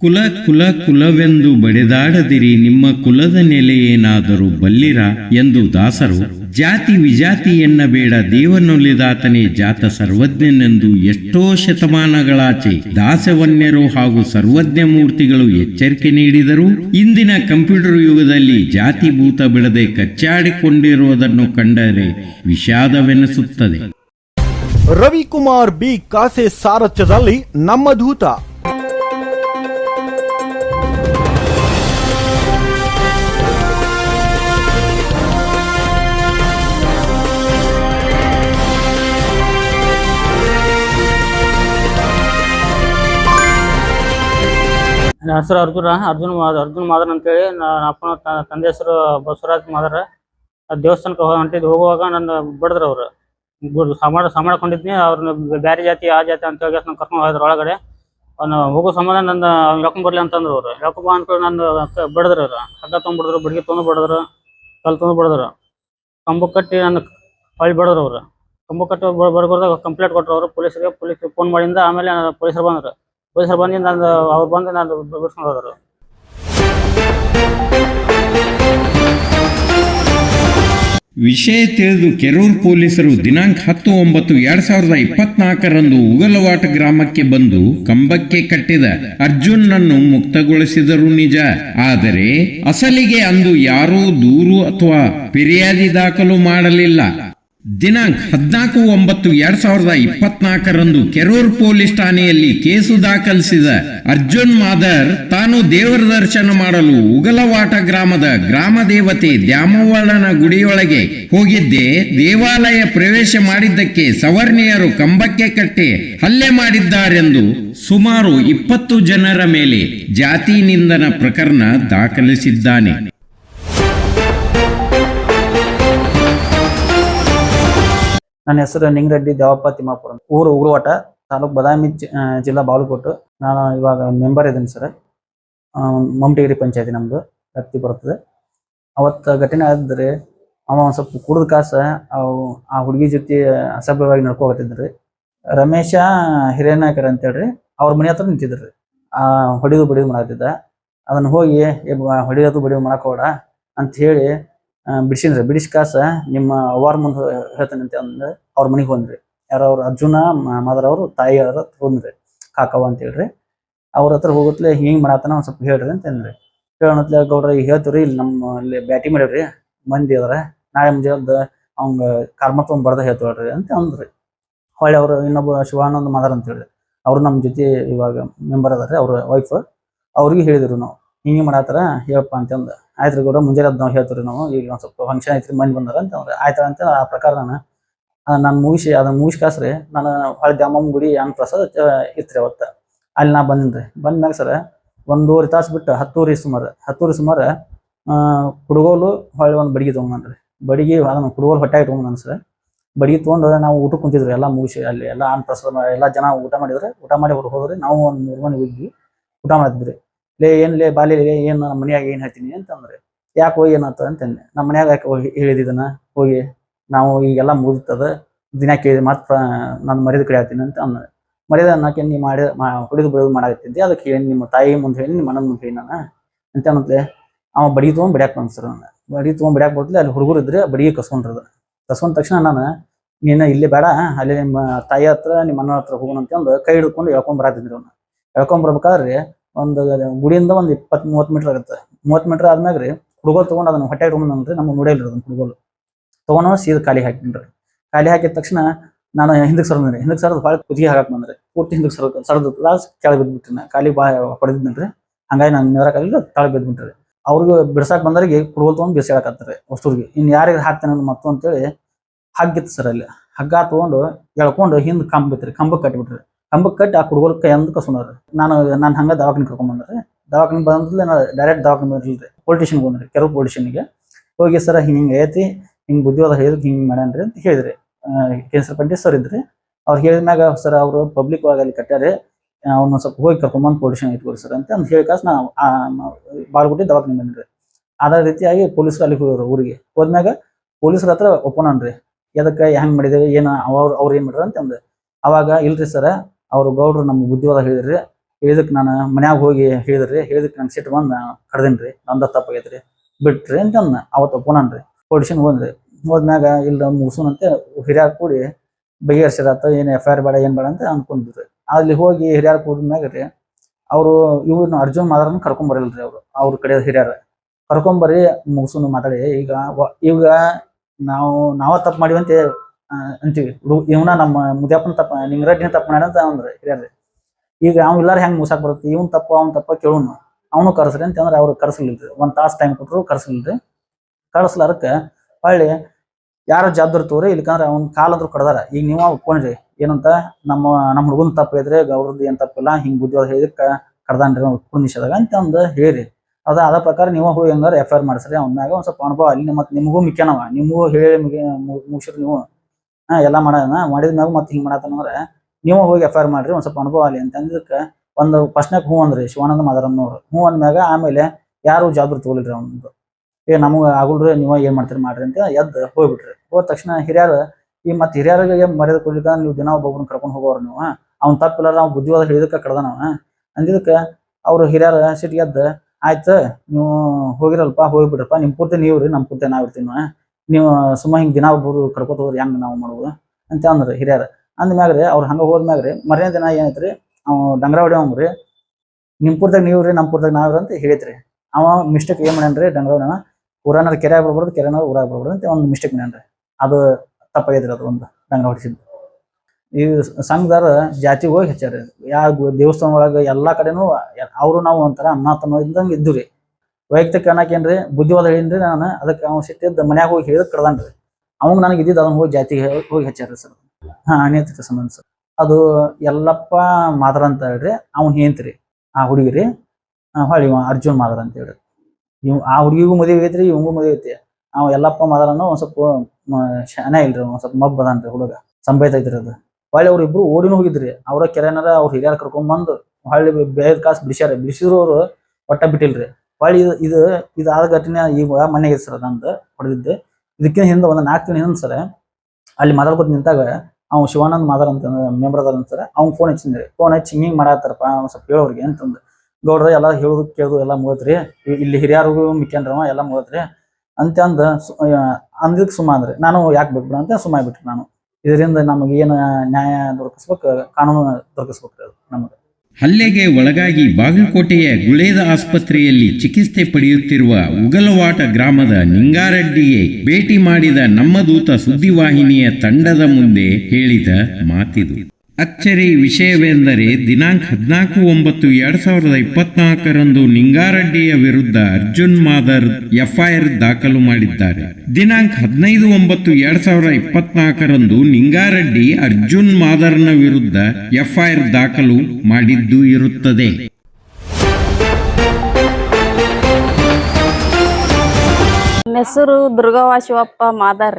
ಕುಲ ಕುಲ ಕುಲವೆಂದು ಬಡೆದಾಡದಿರಿ, ನಿಮ್ಮ ಕುಲದ ನೆಲೆಯೇನಾದರೂ ಬಲ್ಲಿರ ಎಂದು ದಾಸರು, ಜಾತಿ ವಿಜಾತಿ ಎನ್ನಬೇಡ, ದೇವನೊಲಿದಾತನೇ ಜಾತ ಸರ್ವಜ್ಞನೆಂದು ಎಷ್ಟೋ ಶತಮಾನಗಳಾಚೆ ದಾಸವನ್ಯರು ಹಾಗೂ ಸರ್ವಜ್ಞ ಮೂರ್ತಿಗಳು ಎಚ್ಚರಿಕೆ ನೀಡಿದರು, ಇಂದಿನ ಕಂಪ್ಯೂಟರ್ ಯುಗದಲ್ಲಿ ಜಾತಿ ಭೂತ ಬಿಡದೆ ಕಚ್ಚಾಡಿಕೊಂಡಿರುವುದನ್ನು ಕಂಡರೆ ವಿಷಾದವೆನಿಸುತ್ತದೆ. ರವಿಕುಮಾರ್ ಬಿ. ಕಾಸೆ ಸಾರಥ್ಯದಲ್ಲಿ ನಮ್ಮ ದೂತ ನನ್ನ ಹೆಸರು ಅರ್ಜುನ, ಅರ್ಜುನ್ ಮಾದ ಅರ್ಜುನ್ ಮಾದರ್ ಅಂತೇಳಿ. ನನ್ನ ಅಪ್ಪನ ತಂದೆ ಹೆಸರು ಬಸವರಾಜ್ ಮಾದರ. ದೇವಸ್ಥಾನಕ್ಕೆ ಹೊಂಟಿದ್ದು ಹೋಗುವಾಗ ನನ್ನ ಬಡದ್ರು ಅವರು. ಸಾಮಾನು ಹಾಕೊಂಡಿದ್ನಿ ಅವ್ರನ್ನ ಬ್ಯಾರೆ ಜಾತಿ, ಆ ಜಾತಿ ಅಂತ ನಾನು ಕರ್ಕೊಂಡು ಹೋದ್ರು ಒಳಗಡೆ. ಅವ್ನು ಹೋಗೋ ಸಂಬಂಧ ನನ್ನ ಹೇಳ್ಕೊಂಡ್ ಬರ್ಲಿ ಅಂತಂದ್ರು ಅವ್ರು. ಯಾಕಪ್ಪ ಬಾ ಅನ್ಕೊಂಡು ನನ್ನ ಬಡದ್ರು ಅವ್ರು. ಹಗ್ಗ ತೊಗೊಂಡ್ಬಿಡಿದ್ರು, ಬಡ್ಗಿ ತೊಗೊಂಡು ಬಡದ್ರು ಕಲ್ ತೊಗೊಂಡು ಬಡದ್ರು ಕಂಬ ಕಟ್ಟಿ ನನ್ನ ಹೊಳ್ಳಿ ಬಡದ್ರು ಅವ್ರು. ಕಂಬ ಕಟ್ಟಿ ಬರ್ಬಾರ್ದಾಗ ಕಂಪ್ಲೇಂಟ್ ಕೊಟ್ಟರು ಅವರು. ಪೊಲೀಸರಿಗೆ ಪೊಲೀಸ್ ಫೋನ್ ಮಾಡಿಂದ ಆಮೇಲೆ ಪೊಲೀಸರು ಬಂದ್ರು. ಪೊಲೀಸರು ಬಂದು ನಾನು ಅವ್ರು ಬಂದು ನಾನು ಬಿಡ್ಸ್ಕೊಂಡು ಹೋದರು. ವಿಷಯ ತಿಳಿದು ಕೆರೂರು ಪೊಲೀಸರು ದಿನಾಂಕ ಹತ್ತು ಒಂಬತ್ತು ಎರಡ್ ಸಾವಿರದ ಇಪ್ಪತ್ನಾಲ್ಕರಂದು ಉಗಲವಾಟ ಗ್ರಾಮಕ್ಕೆ ಬಂದು ಕಂಬಕ್ಕೆ ಕಟ್ಟಿದ ಅರ್ಜುನ್ನನ್ನು ಮುಕ್ತಗೊಳಿಸಿದರು ನಿಜ. ಆದರೆ ಅಸಲಿಗೆ ಅಂದು ಯಾರೂ ದೂರು ಅಥವಾ ಫಿರ್ಯಾದಿ ದಾಖಲು ಮಾಡಲಿಲ್ಲ. ದಿನಾಂಕ ಹದಿನಾಲ್ಕು ಒಂಬತ್ತು ಎರಡ್ ಸಾವಿರದ ಇಪ್ಪತ್ನಾಲ್ಕರಂದು ಕೆರೂರ್ ಪೊಲೀಸ್ ಠಾಣೆಯಲ್ಲಿ ಕೇಸು ದಾಖಲಿಸಿದ ಅರ್ಜುನ್ ಮಾದರ್ ತಾನು ದೇವರ ದರ್ಶನ ಮಾಡಲು ಉಗಲವಾಟ ಗ್ರಾಮದ ಗ್ರಾಮ ದೇವತೆ ದ್ಯಾಮವ್ವಳನ ಗುಡಿಯೊಳಗೆ ಹೋಗಿದ್ದೆ ದೇವಾಲಯ ಪ್ರವೇಶ ಮಾಡಿದ್ದಕ್ಕೆ ಸವರ್ಣಿಯರು ಕಂಬಕ್ಕೆ ಕಟ್ಟಿ ಹಲ್ಲೆ ಮಾಡಿದ್ದಾರೆಂದು ಸುಮಾರು ಇಪ್ಪತ್ತು ಜನರ ಮೇಲೆ ಜಾತಿ ನಿಂದನ ಪ್ರಕರಣ ದಾಖಲಿಸಿದ್ದಾನೆ. ನನ್ನ ಹೆಸರು ನಿಂಗರೆಡ್ಡಿ ದೇವಪ್ಪ ತಿಮ್ಮಾಪುರ. ಊರು ಉಗ್ರವಾಟ ತಾಲೂಕ್ ಬದಾಮಿ ಜಿಲ್ಲಾ ಬಾಗಲಕೋಟೆ. ನಾನು ಇವಾಗ ಮೆಂಬರ್ ಇದ್ದೀನಿ ಸರ್. ಮಮಟಗಿರಿ ಪಂಚಾಯತಿ ನಮ್ದು ವ್ಯಕ್ತಿ ಬರ್ತದೆ. ಅವತ್ತು ಘಟನೆ ಆದ್ರೆ ಅವ ಒಂದ್ ಸ್ವಲ್ಪ ಕುಡಿದ ಕಾಸ ಅವು ಆ ಹುಡುಗಿ ಜೊತೆ ಅಸಭ್ಯವಾಗಿ ನಡ್ಕೋಗತ್ತಿದ್ರಿ ರಮೇಶ ಹಿರೇನಾಯಕರ್ ಅಂತೇಳ್ರಿ, ಅವ್ರ ಮನೆ ಹತ್ರ ನಿಂತಿದ್ರಿ. ಆ, ಹೊಡಿದು ಬಡಿದು ಮಾಡತ್ತಿದ್ದ ಅದನ್ನ ಹೋಗಿ ಹೊಡಿಯೋದು ಬಡಿಯೋದು ಮಾಡಕೋಡ ಅಂತ ಹೇಳಿ ಬಿಡಿಸಿನ್ರಿ ಬಿಡಿಸಿ ಕಾಸ ನಿಮ್ಮ ಅವ್ವಾರ ಮುಂದೆ ಹೇಳ್ತಾನೆ ಅಂತ ಅಂದ್ರೆ ಅವ್ರ ಮನೆಗೆ ಹೋದ್ರಿ ಯಾರೋ ಅವ್ರ ಅರ್ಜುನ ಮದರ್ ಅವರು ತಾಯಿ ಅವ್ರ ಹೋದ್ರಿ ಕಾಕವ ಅಂತ ಹೇಳ್ರಿ. ಅವ್ರ ಹತ್ರ ಹೋಗುತ್ತಲೇ ಹಿಂಗ್ ಮಾಡತ್ತಾನ ಒಂದ್ ಸ್ವಲ್ಪ ಹೇಳ್ರಿ ಅಂತ ಅಂದ್ರಿ. ಹೇಳತ್ಲೆ ಗೌಡ್ರ, ಈಗ ಹೇಳ್ತೀವ್ರಿ, ಇಲ್ಲಿ ನಮ್ಮ ಇಲ್ಲಿ ಬ್ಯಾಟಿ ಮಾಡ್ಯಾವ್ರಿ ಮಂದಿ ಅದ್ರ. ನಾಳೆ ಮುಂಜಾನೆ ಅವಂಗ ಕಾರ್ಮ ತೊಗೊಂಡ್ ಬರ್ದ ಹೇಳ್ತೀವ್ರಿ ಅಂತ ಅಂದ್ರಿ. ಹೊಳ್ಳಿ ಅವ್ರು ಇನ್ನೊಬ್ಬ ಶಿವಾನಂದ ಮದರ್ ಅಂತ ಹೇಳಿ. ಅವ್ರು ನಮ್ಮ ಜೊತೆ ಇವಾಗ ಮೆಂಬರ್ ಅದಾರ ಅವ್ರ ವೈಫ್ ಅವ್ರಿಗೆ ಹೇಳಿದ್ರು ನಾವು. ಹಿಂಗೆ ಮಾಡತ್ತಾರ? ಹೇಳಪ್ಪ ಅಂತಂದ. ಆಯ್ತು ಗೌಡ ಮುಂಜಾನೆ ಅದ್ ನಾವು ಹೇಳ್ತೀವಿ ನಾವು. ಈಗ ಒಂದ್ ಸ್ವಲ್ಪ ಫಂಕ್ಷನ್ ಐತ್ರಿ ಮಂದಿ ಬಂದಾರ ಅಂತ ಅವ್ರು ಆಯ್ತು ಅಂತ ಆ ಪ್ರಕಾರ ನಾನು ನಾನು ಮುಗಿಸಿ, ಅದನ್ನ ಮುಗಿಸಿ ಕಾಸ್ರಿ, ನಾನು ಹೊಳ್ಳಿ ದ್ಯಾಮಮ್ಮ ಗುಡಿ ಅನ್ನ ಪ್ರಸಾದ ಇತ್ರಿ ಅವತ್ತ. ಅಲ್ಲಿ ನಾ ಬಂದ್ರಿ ಬಂದ್ಮ್ಯಾಗ ಸರ, ಒಂದೂವರೆ ತಾಸು ಬಿಟ್ಟು ಹತ್ತೂರಿ ಸುಮಾರು ಹತ್ತೂರಿ ಸುಮಾರು ಕುಡುಗೋಲು ಹೊಳ್ಳಿ ಒಂದು ಬಡಿಗೆ ತೊಗೊಂಡ್ರಿ ಬಡಿಗೆ, ಅದನ್ನ ಕುಡುಗೋಲು ಹೊಟ್ಟೆ ಇಟ್ಕೊಂಡ್ ಸರ್. ಬಡಿಗೆ ತೊಗೊಂಡು ನಾವು ಊಟ ಕುಂತಿದ್ರಿ ಎಲ್ಲ ಮುಗಿಸಿ, ಅಲ್ಲಿ ಎಲ್ಲ ಅನ್ನ ಪ್ರಸಾದ, ಎಲ್ಲಾ ಜನ ಊಟ ಮಾಡಿದ್ರೆ, ಊಟ ಮಾಡಿ ಅವ್ರು ಹೋದ್ರಿ ನಾವು ಒಂದು ಮೂರು ಮಂದಿ ಹೋಗಿ ಊಟ ಮಾಡಿದ್ರಿ ಲೇ, ಏನ್ ಲೇ ಬಾಲಿ ಏನ್ ನಮ್ಮ ಮನ್ಯಾಗ ಏನ್ ಹೇಳ್ತೀನಿ ಅಂತಂದ್ರೆ, ಯಾಕೆ ಹೋಗಿ ಏನಾತ ಅಂತಂದೆ. ನಮ್ಮ ಮನ್ಯಾಗ ಯಾಕೆ ಹೋಗಿ ಹೇಳಿದಿದನ ಹೋಗಿ, ನಾವು ಈಗೆಲ್ಲ ಮುಗಿತದ ದಿನ ಕೇಳಿ ಮತ್ತೆ ನಾನು ಮರ್ಯಾದ ಕಡೆ ಅಂತ ಅಂದ್ರೆ ಮರ್ಯಾದ ಅನ್ನಕ್ಕೆ ನೀ ಮಾಡಿ ಹೊಡಿದು ಬಡಿದು ಮಾಡಾಕತ್ತಿದ್ದೆ ಅದಕ್ಕೆ ಹೇಳಿ, ನಿಮ್ಮ ತಾಯಿ ಮುಂದೆ ಹೇಳಿ, ನಿಮ್ಮ ಮನ ಮುಂದೆ ಹೇಳಿ ನಾನು. ಅಂತ ಅನ್ನತ್ತೆ ಅವ ಬಡಿ ತೊಗೊಂಡ್ ಬಿಡ್ಯಾಕ ಬಂದ್ಸರ್ ನನ್ನ ಬಡಿ ತೊಗೊಂಡ್ ಬಿಡ್ಯಾಕ ಬರ್ತಲೇ ಅಲ್ಲಿ ಹುಡುಗರು ಇದ್ರೆ ಬಡಿಗೆ ಕಸ್ಕೊಂಡ್ರದ ಕಸ್ಕೊಂಡ ತಕ್ಷಣ ನಾನು, ನೀನು ಇಲ್ಲಿ ಬೇಡ, ಅಲ್ಲಿ ನಿಮ್ಮ ತಾಯಿ ಹತ್ರ, ನಿಮ್ಮ ಅಣ್ಣ ಹತ್ರ ಹೋಗೋಣ ಅಂತಂದು ಕೈ ಹಿಡ್ಕೊಂಡು ಎಳ್ಕೊಂಡ್ ಬರಾತಿದ್ರು ಅವ್ನ. ಎಳ್ಕೊಂಡ್ ಬರ್ಬೇಕಾದ್ರೆ ಒಂದು ಗುಡಿಯಿಂದ ಒಂದು ಇಪ್ಪತ್ ಮೂವತ್ತು ಮೀಟರ್ ಆಗುತ್ತೆ. ಮೂವತ್ತು ಮೀಟರ್ ಆದ್ಮ್ಯಾಗ ರೀ ಹುಡುಗೋಲ್ ತೊಗೊಂಡು ಅದನ್ನ ಹೊಟ್ಟೆ ಇಟ್ಕೊಂಡ್ರಿ ನಮ್ಮ ನೋಡಿಲ್ರಿ ಅದನ್ನ ಹುಡುಗೋಲ್ ತೊಗೊಂಡು ಸೀದಾ ಖಾಲಿ ಹಾಕಿನ್ರಿ ಖಾಲಿ ಹಾಕಿದ ತಕ್ಷಣ ನಾನು ಹಿಂದಕ್ಕೆ ಸರ್ದ್ರಿ ಹಿಂದಕ್ಕೆ ಸರ್ದು ಭಾಳ ಕುದಿಗೆ ಹಾಕಕ್ ಬಂದ್ರಿ. ಪೂರ್ತಿ ಹಿಂದಕ್ಕೆ ಸರ್ ಸರ್ದು ಕೆಳಗೆ ಬಿದ್ಬಿಟ್ರಿ ನಾ. ಖಾಲಿ ಬಾ ಹೊಡೆದಿದ್ನಲ್ರಿ ಹಂಗಾಗಿ ನಾನು ನಿದ್ರಾಕಾಗಲಿಲ್ಲ ತಳ ಬಿದ್ದುಬಿಟ್ರಿ ಅವ್ರಿಗೆ ಬಿಡ್ಸಾಕ್ ಬಂದವರಿಗೆ ಕುಡುಗೋಲ್ ತೊಗೊಂಡು ಬಿಸಾಡಕತ್ತಾರೆ ಅಷ್ಟೂರಿಗೆ ಇನ್ನು ಯಾರಿಗೆ ಹಾಕ್ತೇನೆ ಅನ್ನೋದು ಮತ್ತು ಅಂತೇಳಿ ಹಗ್ಗಿತ್ತು ಸರ್ ಅಲ್ಲಿ. ಹಗ್ಗ ತಗೊಂಡು ಎಳ್ಕೊಂಡು ಹಿಂದ್ ಕಂಬ ಬಿತ್ರಿ ಕಂಬಕ್ಕೆ ಕಟ್ಟಿಬಿಟ್ರಿ ಕಂಬಕ್ಕೆ ಕಟ್ಟಿ ಆ ಹುಡುಗರ ಕೈ ಅಂದ್ ಕಸ್ಕೊಂಡ್ರಿ ನಾನು ನಾನು ಹಂಗ ದವಾಖಾನೆ ಕರ್ಕೊಂಡ್ ಬಂದ್ರಿ ದವಾಖಾನೆ ಬಂದ್ಲೆ ನಾನು ಡೈರೆಕ್ಟ್ ದವಾಖಾನೆ ಬಂದಿಲ್ರಿ ಪೊಲಿಟಿಷನ್ಗೆ ಬಂದ್ರಿ ಕೆಲವು ಪೊಲಿಟಿಷನ್ಗೆ ಹೋಗಿ, ಸರ್, ಹಿಂಗೆ ಐತಿ ಹಿಂಗೆ ಬುದ್ಧಿವಾದ ಹೇಳಿದ್ ಹಿಂಗೆ ಮಾಡ್ಯಾನ್ರಿ ಅಂತ ಹೇಳಿದ್ರಿ. ಕೇಸರ್ ಪಂಡಿತ್ ಸರ್ ಇದ್ರಿ. ಅವ್ರು ಹೇಳಿದ್ಮ್ಯಾಗ ಸರ್, ಅವರು ಪಬ್ಲಿಕ್ ಒಳಗೆ ಅಲ್ಲಿ ಕಟ್ಟಾರೆ ಅವ್ನ ಸ್ವಲ್ಪ ಹೋಗಿ ಕರ್ಕೊಂಬಂದು ಪೊಲಿಟಿಷನ್ ಇಟ್ಕೊರಿ ಸರ್ ಅಂತ ಅಂದ್ ಹೇಳಿ ಕಾಸ್ ನಾ ಬಾಳ್ಗುಟ್ಟಿ ದವಾಖಾನೆ ಬಂದ್ರಿ ಅದೇ ರೀತಿಯಾಗಿ ಪೊಲೀಸರು ಅಲ್ಲಿ ಹೋಗೋರು ಊರಿಗೆ. ಹೋದ್ಮ್ಯಾಗ ಪೊಲೀಸರ ಹತ್ರ ಆನ್ರಿ ಎದಕ್ಕೆ, ಹೆಂಗ್ ಮಾಡಿದೇವೆ ಏನು, ಅವ್ರು ಅವ್ರು ಏನ್ ಮಾಡ್ಯಾರ? ಅಂತ ಅಂದೆ. ಅವಾಗ, ಇಲ್ರಿ ಸರ್ ಅವ್ರು ಗೌಡ್ರು ನಮ್ಗೆ ಬುದ್ಧಿವಾದ ಹೇಳಿದ್ರಿ. ಹೇಳಿದಕ್ಕೆ ನಾನು ಮನ್ಯಾಗ ಹೋಗಿ ಹೇಳಿದ್ರಿ. ಹೇಳಿದಕ್ಕೆ ನಂಗೆ ಸಿಟ್ಟು ಬಂದು ಕಡ್ದೇನ್ರಿ ನಂದ ತಪ್ಪಾಗೈತ್ರಿ. ಬಿಟ್ರಿ ಅಂತ ಅವತ್ತು ಒಪ್ಪೋಣನ್ರಿ ಪೊಲಿಷನ್ ಹೋದ್ರಿ. ಹೋದ್ಮ್ಯಾಗ ಇಲ್ಲ ಮುಗಿಸೋನಂತೆ ಹಿರಿಯರ್ ಕೂಡಿ ಬಗೆಹರಿಸಿರತ್ತ ಏನು ಎಫ್ ಐ ಆರ್ ಬೇಡ ಏನು ಬೇಡ ಅಂತ ಅನ್ಕೊಂಡಿದ್ರಿ. ಅಲ್ಲಿ ಹೋಗಿ ಹಿರಿಯರ್ ಕೂಡಿದ್ಮ್ಯಾಗ ರೀ ಅವರು ಇವ್ರನ್ನ ಅರ್ಜುನ್ ಮಾದರನ್ನ ಕರ್ಕೊಂಬರಲ್ರಿ ಅವರು. ಅವ್ರ ಕಡೆ ಹಿರಿಯರ. ಕರ್ಕೊಂಬರ್ರಿ ಮುಗಿಸೋನು ಮಾತಾಡಿ ಈಗ ಇವಾಗ ನಾವು ನಾವ ತಪ್ಪು ಮಾಡಿವಿ ಅಂತ ಆ, ಅಂತೀವಿ. ಇವನ ನಮ್ಮ ಮುದ್ಯಪ್ಪನ ತಪ್ಪ, ನಿಂಗರಡ್ಡಿನ ತಪ್ಪು ಮಾಡ್ಯಾನ ಅಂದ್ರಿ ಹಿರಿಯರ್ರಿ. ಈಗ ಅವ್ನು ಇಲ್ಲಾರ ಹೆಂಗ್ ಮುಸಾಕ್ ಬರುತ್ತೆ? ಇವನ್ ತಪ್ಪ, ಅವ್ನ ತಪ್ಪ ಕೇಳೋನು ಅವನು ಕರ್ಸ್ರಿ ಅಂತ ಅಂದ್ರೆ ಅವ್ರು ಕರ್ಸಲಿಲ್ರಿ. ಒಂದ್ ತಾಸ್ ಟೈಮ್ ಕೊಟ್ಟರು ಕರ್ಸಲಿಲ್ರಿ. ಕಳ್ಸ್ಲಾರಕ್ಕ ಹೊಳ್ಳಿ, ಯಾರ ಜವಾಬ್ದಾರಿ ತೋರಿ ಇಲ್ಲಿಕಂದ್ರೆ ಅವ್ನ ಕಾಲಂದ್ರು ಕಡ್ದಾರ. ಈಗ ನೀವು ಒಪ್ಕೊಂಡ್ರಿ. ಏನಂತ, ನಮ್ಮ ನಮ್ಮ ಹುಡುಗನ್ ತಪ್ಪ ಇದ್ರೆ ಗೌರವದ ಏನ್ ತಪ್ಪಿಲ್ಲ ಹಿಂಗ್ ಅವ್ರು ಹೇಳಿದಕ್ಕ ಕಡ್ದಾನ್ರಿ ಒಪ್ಕೊಂಡ್ ನಿಷೇಧಾಗ ಅಂತ ಒಂದು ಹೇಳಿ ಅದ ಅದ ಪ್ರಕಾರ ನೀವು ಹೋಗಿ ಹೆಂಗಾರ ಎಫ್ ಐ ಆರ್ ಮಾಡಿಸ್ರಿ. ಅವ್ನ ಮ್ಯಾಗ ಒಂದ್ ಸ್ವಲ್ಪ ಅನುಭವ, ಅಲ್ಲಿ ಮತ್ತೆ ನಿಮಗೂ ಮಿಕ್ಯಾನವ. ನಿಮಗೂ ಹೇಳಿ ಮುಗಿಸ್ರಿ ನೀವು. ಹಾ, ಎಲ್ಲಾ ಮಾಡೋಣ ಮಾಡಿದ ಮ್ಯಾಗ ಮತ್ತೆ ಹಿಂಗ್ ಮಾಡತ್ತಂದ್ರ ನೀವು ಹೋಗಿ ಎಫ್ ಮಾಡ್ರಿ, ಒಂದ್ ಸ್ವಲ್ಪ ಅನುಭವ ಆಗಲಿ ಅಂತ ಅಂದಿದ್ದಕ್ಕೆ ಒಂದು ಫಸ್ಟ್ನಾಗ ಹ್ಞೂ ಅಂದ್ರಿ, ಶಿವಾನಂದ ಮಾದರಮ್ನವ್ರು ಹೂ ಅಂದ್ಮ್ಯಾಗ ಆಮೇಲೆ ಯಾರು ಜವಾಬ್ದಾರಿ ತಗೊಳಿಲ್ರಿ ಅವ್ನದ್ದು ಏ, ನಮಗೆ ಆಗುಲ್ರಿ, ನೀವ ಏನ್ ಮಾಡ್ತೀರಿ ಮಾಡ್ರಿ ಅಂತ ಎದ್ದು ಹೋಗ್ಬಿಟ್ರಿ. ಹೋದ ತಕ್ಷಣ ಹಿರಿಯರು, ಈ ಮತ್ತೆ ಹಿರಿಯರಿಗೆ ಮರ್ಯಾದೆ ಕೊಡ್ಲಿಕ್ಕ ನೀವು ದಿನ ಒಬ್ಬೊಬ್ಬರನ್ನ ಕರ್ಕೊಂಡು ಹೋಗೋರು ನೀವು. ಅವ್ನ ತಪ್ಪಿಲ್ಲ ನಾವು ಬುದ್ಧಿವಾದ ಹೇಳಿದಕ್ಕೆ ಕಡ್ದನವ ಅಂದಿದ್ದಕ್ಕೆ ಅವ್ರು ಹಿರಿಯರ ಎದ್ದ, ಆಯ್ತು, ನೀವು ಹೋಗಿರಲ್ಪ, ಹೋಗ್ಬಿಡ್ರಪ್ಪ, ನಿಮ್ ಪೂರ್ತಿ ನೀವು ರೀ ನಮ್ಮ ಪೂರ್ತಿ ನಾವ್. ಇರ್ತೀವಿ ನೀವು ಸುಮ್ಮ ಹಿಂಗೆ ದಿನ ಒಬ್ಬರು ಕರ್ಕೋತ ಹೋದ್ರೆ ಹೆಂಗೆ ನಾವು ಮಾಡ್ಬೋದು ಅಂತ ಅಂದ್ರಿ ಹಿರಿಯರ. ಅಂದ್ಮ್ಯಾಗ್ರಿ, ಅವ್ರು ಹಂಗ ಹೋದ್ಮ್ಯಾಗ್ರಿ, ಮರನೇ ದಿನ ಏನೈತ್ರಿ, ಅವ್ ಡಂಗ್ರ ಹೊಡಿಯವಂಗ್ರಿ ನಿಮ್ಮ ನೀವು ರೀ ನಮ್ಮ ಪುರದಾಗ ನಾವ್ರಿ ಅಂತ ಹೇಳಿತ್ರಿ. ಅವ ಮಿಸ್ಟೇಕ್ ಏನ್ ಮಾಡ್ಯಾನ್ರಿ ಡಂಗರ ಹೊಡ್ಯಾನ ಊರನಾರ ಕೆರೆ ಬರ್ಬಾರ್ದು ಕೆರೆನಾರ ಊರಾಗ ಬರ್ಬಾರ್ದು ಅಂತ ಒಂದು ಮಿಸ್ಟೇಕ್ ಮಾಡ್ಯಾನ್ರಿ. ಅದು ತಪ್ಪಾಗೈತ್ರಿ ಅದು ಒಂದು ಡಂಗ್ರ ಹೊಡಿಸಿದ್ದು ಈ ಸಂಘದಾರ ಜಾತಿಗೆ ಹೋಗಿ ಹೆಚ್ಚಾರಿ ಯಾವ ದೇವಸ್ಥಾನ ಒಳಗ ಎಲ್ಲಾ ಕಡೆನೂ, ಅವರು ನಾವು ಒಂಥರ ಅನ್ನ ಇದ್ದಂಗ ಇದ್ದಂಗೆ ಇದ್ದುರಿ. ವೈಯಕ್ತಿಕ ಅನ್ನಕೇನ್ರಿ ಬುದ್ಧಿವಾದ ಹೇಳಿನ್ರಿ ನಾನು. ಅದಕ್ಕೆ ಅವ್ನು ಸಿಟ್ಟಿದ್ದ ಮನ್ಯಾಗ ಹೋಗಿ ಹೇಳಿದ್ ಕಡ್ದಾನ್ರಿ ಅವಂಗ ನನಗೆ ಇದ್ದಿದ್ದು ಅದನ್ನ ಹೋಗಿ ಜಾತಿ ಹೋಗಿ ಹೆಚ್ಚಾರಿ ಸರ್. ಹಾ ಅನೈತಿಕ ಸಂಬಂಧ ಸರ್. ಅದು ಎಲ್ಲಪ್ಪ ಮಾದರ ಅಂತ ಹೇಳ್ರಿ. ಅವ್ನು ಹೇಂತ್ರಿ, ಆ ಹುಡುಗಿರಿ. ಹೊಳ್ಳಿ ಅರ್ಜುನ್ ಮಾದರ ಅಂತ ಹೇಳ್ರಿ. ಇವ್ ಆ ಹುಡುಗಿಗೂ ಮದುವೆ ಐತ್ರಿ ಇವಂಗೂ ಮದುವೆ ಐತಿ ಅವ್ ಎಲ್ಲಪ್ಪ ಮಾದರನು ಒಂದ್ ಸ್ವಲ್ಪ ಶಾನೆ ಇಲ್ರಿ ಒಂದ್ ಸ್ವಲ್ಪ ಮಬ್ಬ ಅದಾನ್ರಿ ಹುಡುಗ. ಸಂಬೈತೈತ್ರಿ ಅದು. ಹೊಳ್ಳಿ ಅವ್ರ ಇಬ್ರು ಓಡಿನ ಹೋಗಿದ್ರಿ. ಅವ್ರ ಕೆರೆನಾರ ಅವ್ರ ಹಿರಿಯರ್ ಕರ್ಕೊಂಡ್ ಬಂದು ಹೊಳ್ಳಿ ಬೇರೆ ಕಾಸು ಬಿಡಿಸ್ಯಾರ. ಬಿಡಿಸಿದ್ರು ಅವ್ರು ಒಟ್ಟ ಬಿಟ್ಟಿಲ್ರಿ. ಹೊಳ್ಳಿ ಇದು ಇದು ಇದಾದ ಘಟನೆ ಈಗ ಮನೆ ಸರ್ ನಂದು ಹೊಡೆದಿದ್ದೆ. ಇದಕ್ಕಿಂತ ಹಿಂದೆ ಒಂದು ನಾಲ್ಕು ದಿನ ಹಿಂದೆ ಸರ್, ಅಲ್ಲಿ ಮಾತಾಡ್ಕೊತ ನಿಂತಾಗ ಅವ್ನು ಶಿವಾನಂದ್ ಮಾದಾರ್ ಅಂತ ಮೆಂಬರ್ ಅದಾರ ಅಂತಾರೆ ಅವ್ನ್ ಫೋನ್ ಹಚ್ಚಿದ್ರಿ. ಫೋನ್ ಹಚ್ಚಿ ಹಿಂಗ್ ಮಾಡತ್ತಾರಪ್ಪ ಅವ್ನು ಸ್ವಲ್ಪ ಹೇಳೋರಿಗೆ ಅಂತಂದು. ಗೌಡ್ರ, ಎಲ್ಲ ಹೇಳುದು ಕೇಳುದು ಎಲ್ಲ ಮುಗತ್ರಿ ಇಲ್ಲಿ ಹಿರಿಯರಿಗೂ ಮಿಕ್ಕಂಡ್ರವ ಎಲ್ಲ ಮುಗತ್ರಿ ಅಂತ ಅಂದ ಅಂದಕ್ಕೆ ಸುಮ್ಮ ಅಂದ್ರಿ ನಾನು ಯಾಕೆ ಬೇಕು ಅಂತ ಸುಮ್ಮ ಆಗ್ಬಿಟ್ರಿ ನಾನು. ಇದರಿಂದ ನಮಗೆ ಏನು ನ್ಯಾಯ ದೊರಕಿಸ್ಬೇಕು, ಕಾನೂನು ದೊರಕಿಸ್ಬೇಕು ನಮಗೆ. ಹಲ್ಲೆಗೆ ಒಳಗಾಗಿ ಬಾಗಲಕೋಟೆಯ ಗುಳೇದ ಆಸ್ಪತ್ರೆಯಲ್ಲಿ ಚಿಕಿತ್ಸೆ ಪಡೆಯುತ್ತಿರುವ ಉಗಲವಾಟ ಗ್ರಾಮದ ನಿಂಗಾರೆಡ್ಡಿಗೆ ಭೇಟಿ ಮಾಡಿದ ನಮ್ಮ ದೂತ ಸುದ್ದಿವಾಹಿನಿಯ ತಂಡದ ಮುಂದೆ ಹೇಳಿದ ಮಾತಿದು. ಅಚ್ಚರಿ ವಿಷಯವೆಂದರೆ ದಿನಾಂಕ ಹದಿನಾಲ್ಕು ಒಂಬತ್ತು ಎರಡು ಸಾವಿರದ ಇಪ್ಪತ್ನಾಲ್ಕರಂದು ನಿಂಗಾರೆಡ್ಡಿಯ ವಿರುದ್ಧ ಅರ್ಜುನ್ ಮಾದರ್ ಎಫ್ಐಆರ್ ದಾಖಲು ಮಾಡಿದ್ದಾರೆ. ದಿನಾಂಕ ಹದಿನೈದು ಒಂಬತ್ತು ಎರಡು ಸಾವಿರದ ಇಪ್ಪತ್ನಾಲ್ಕರಂದು ನಿಂಗಾರೆಡ್ಡಿ ಅರ್ಜುನ್ ಮಾದರ್ನ ವಿರುದ್ಧ ಎಫ್ಐಆರ್ ದಾಖಲು ಮಾಡಿದ್ದು ಇರುತ್ತದೆ. ಹೆಸರು ದುರ್ಗವ್ವ ಶಿವಪ್ಪ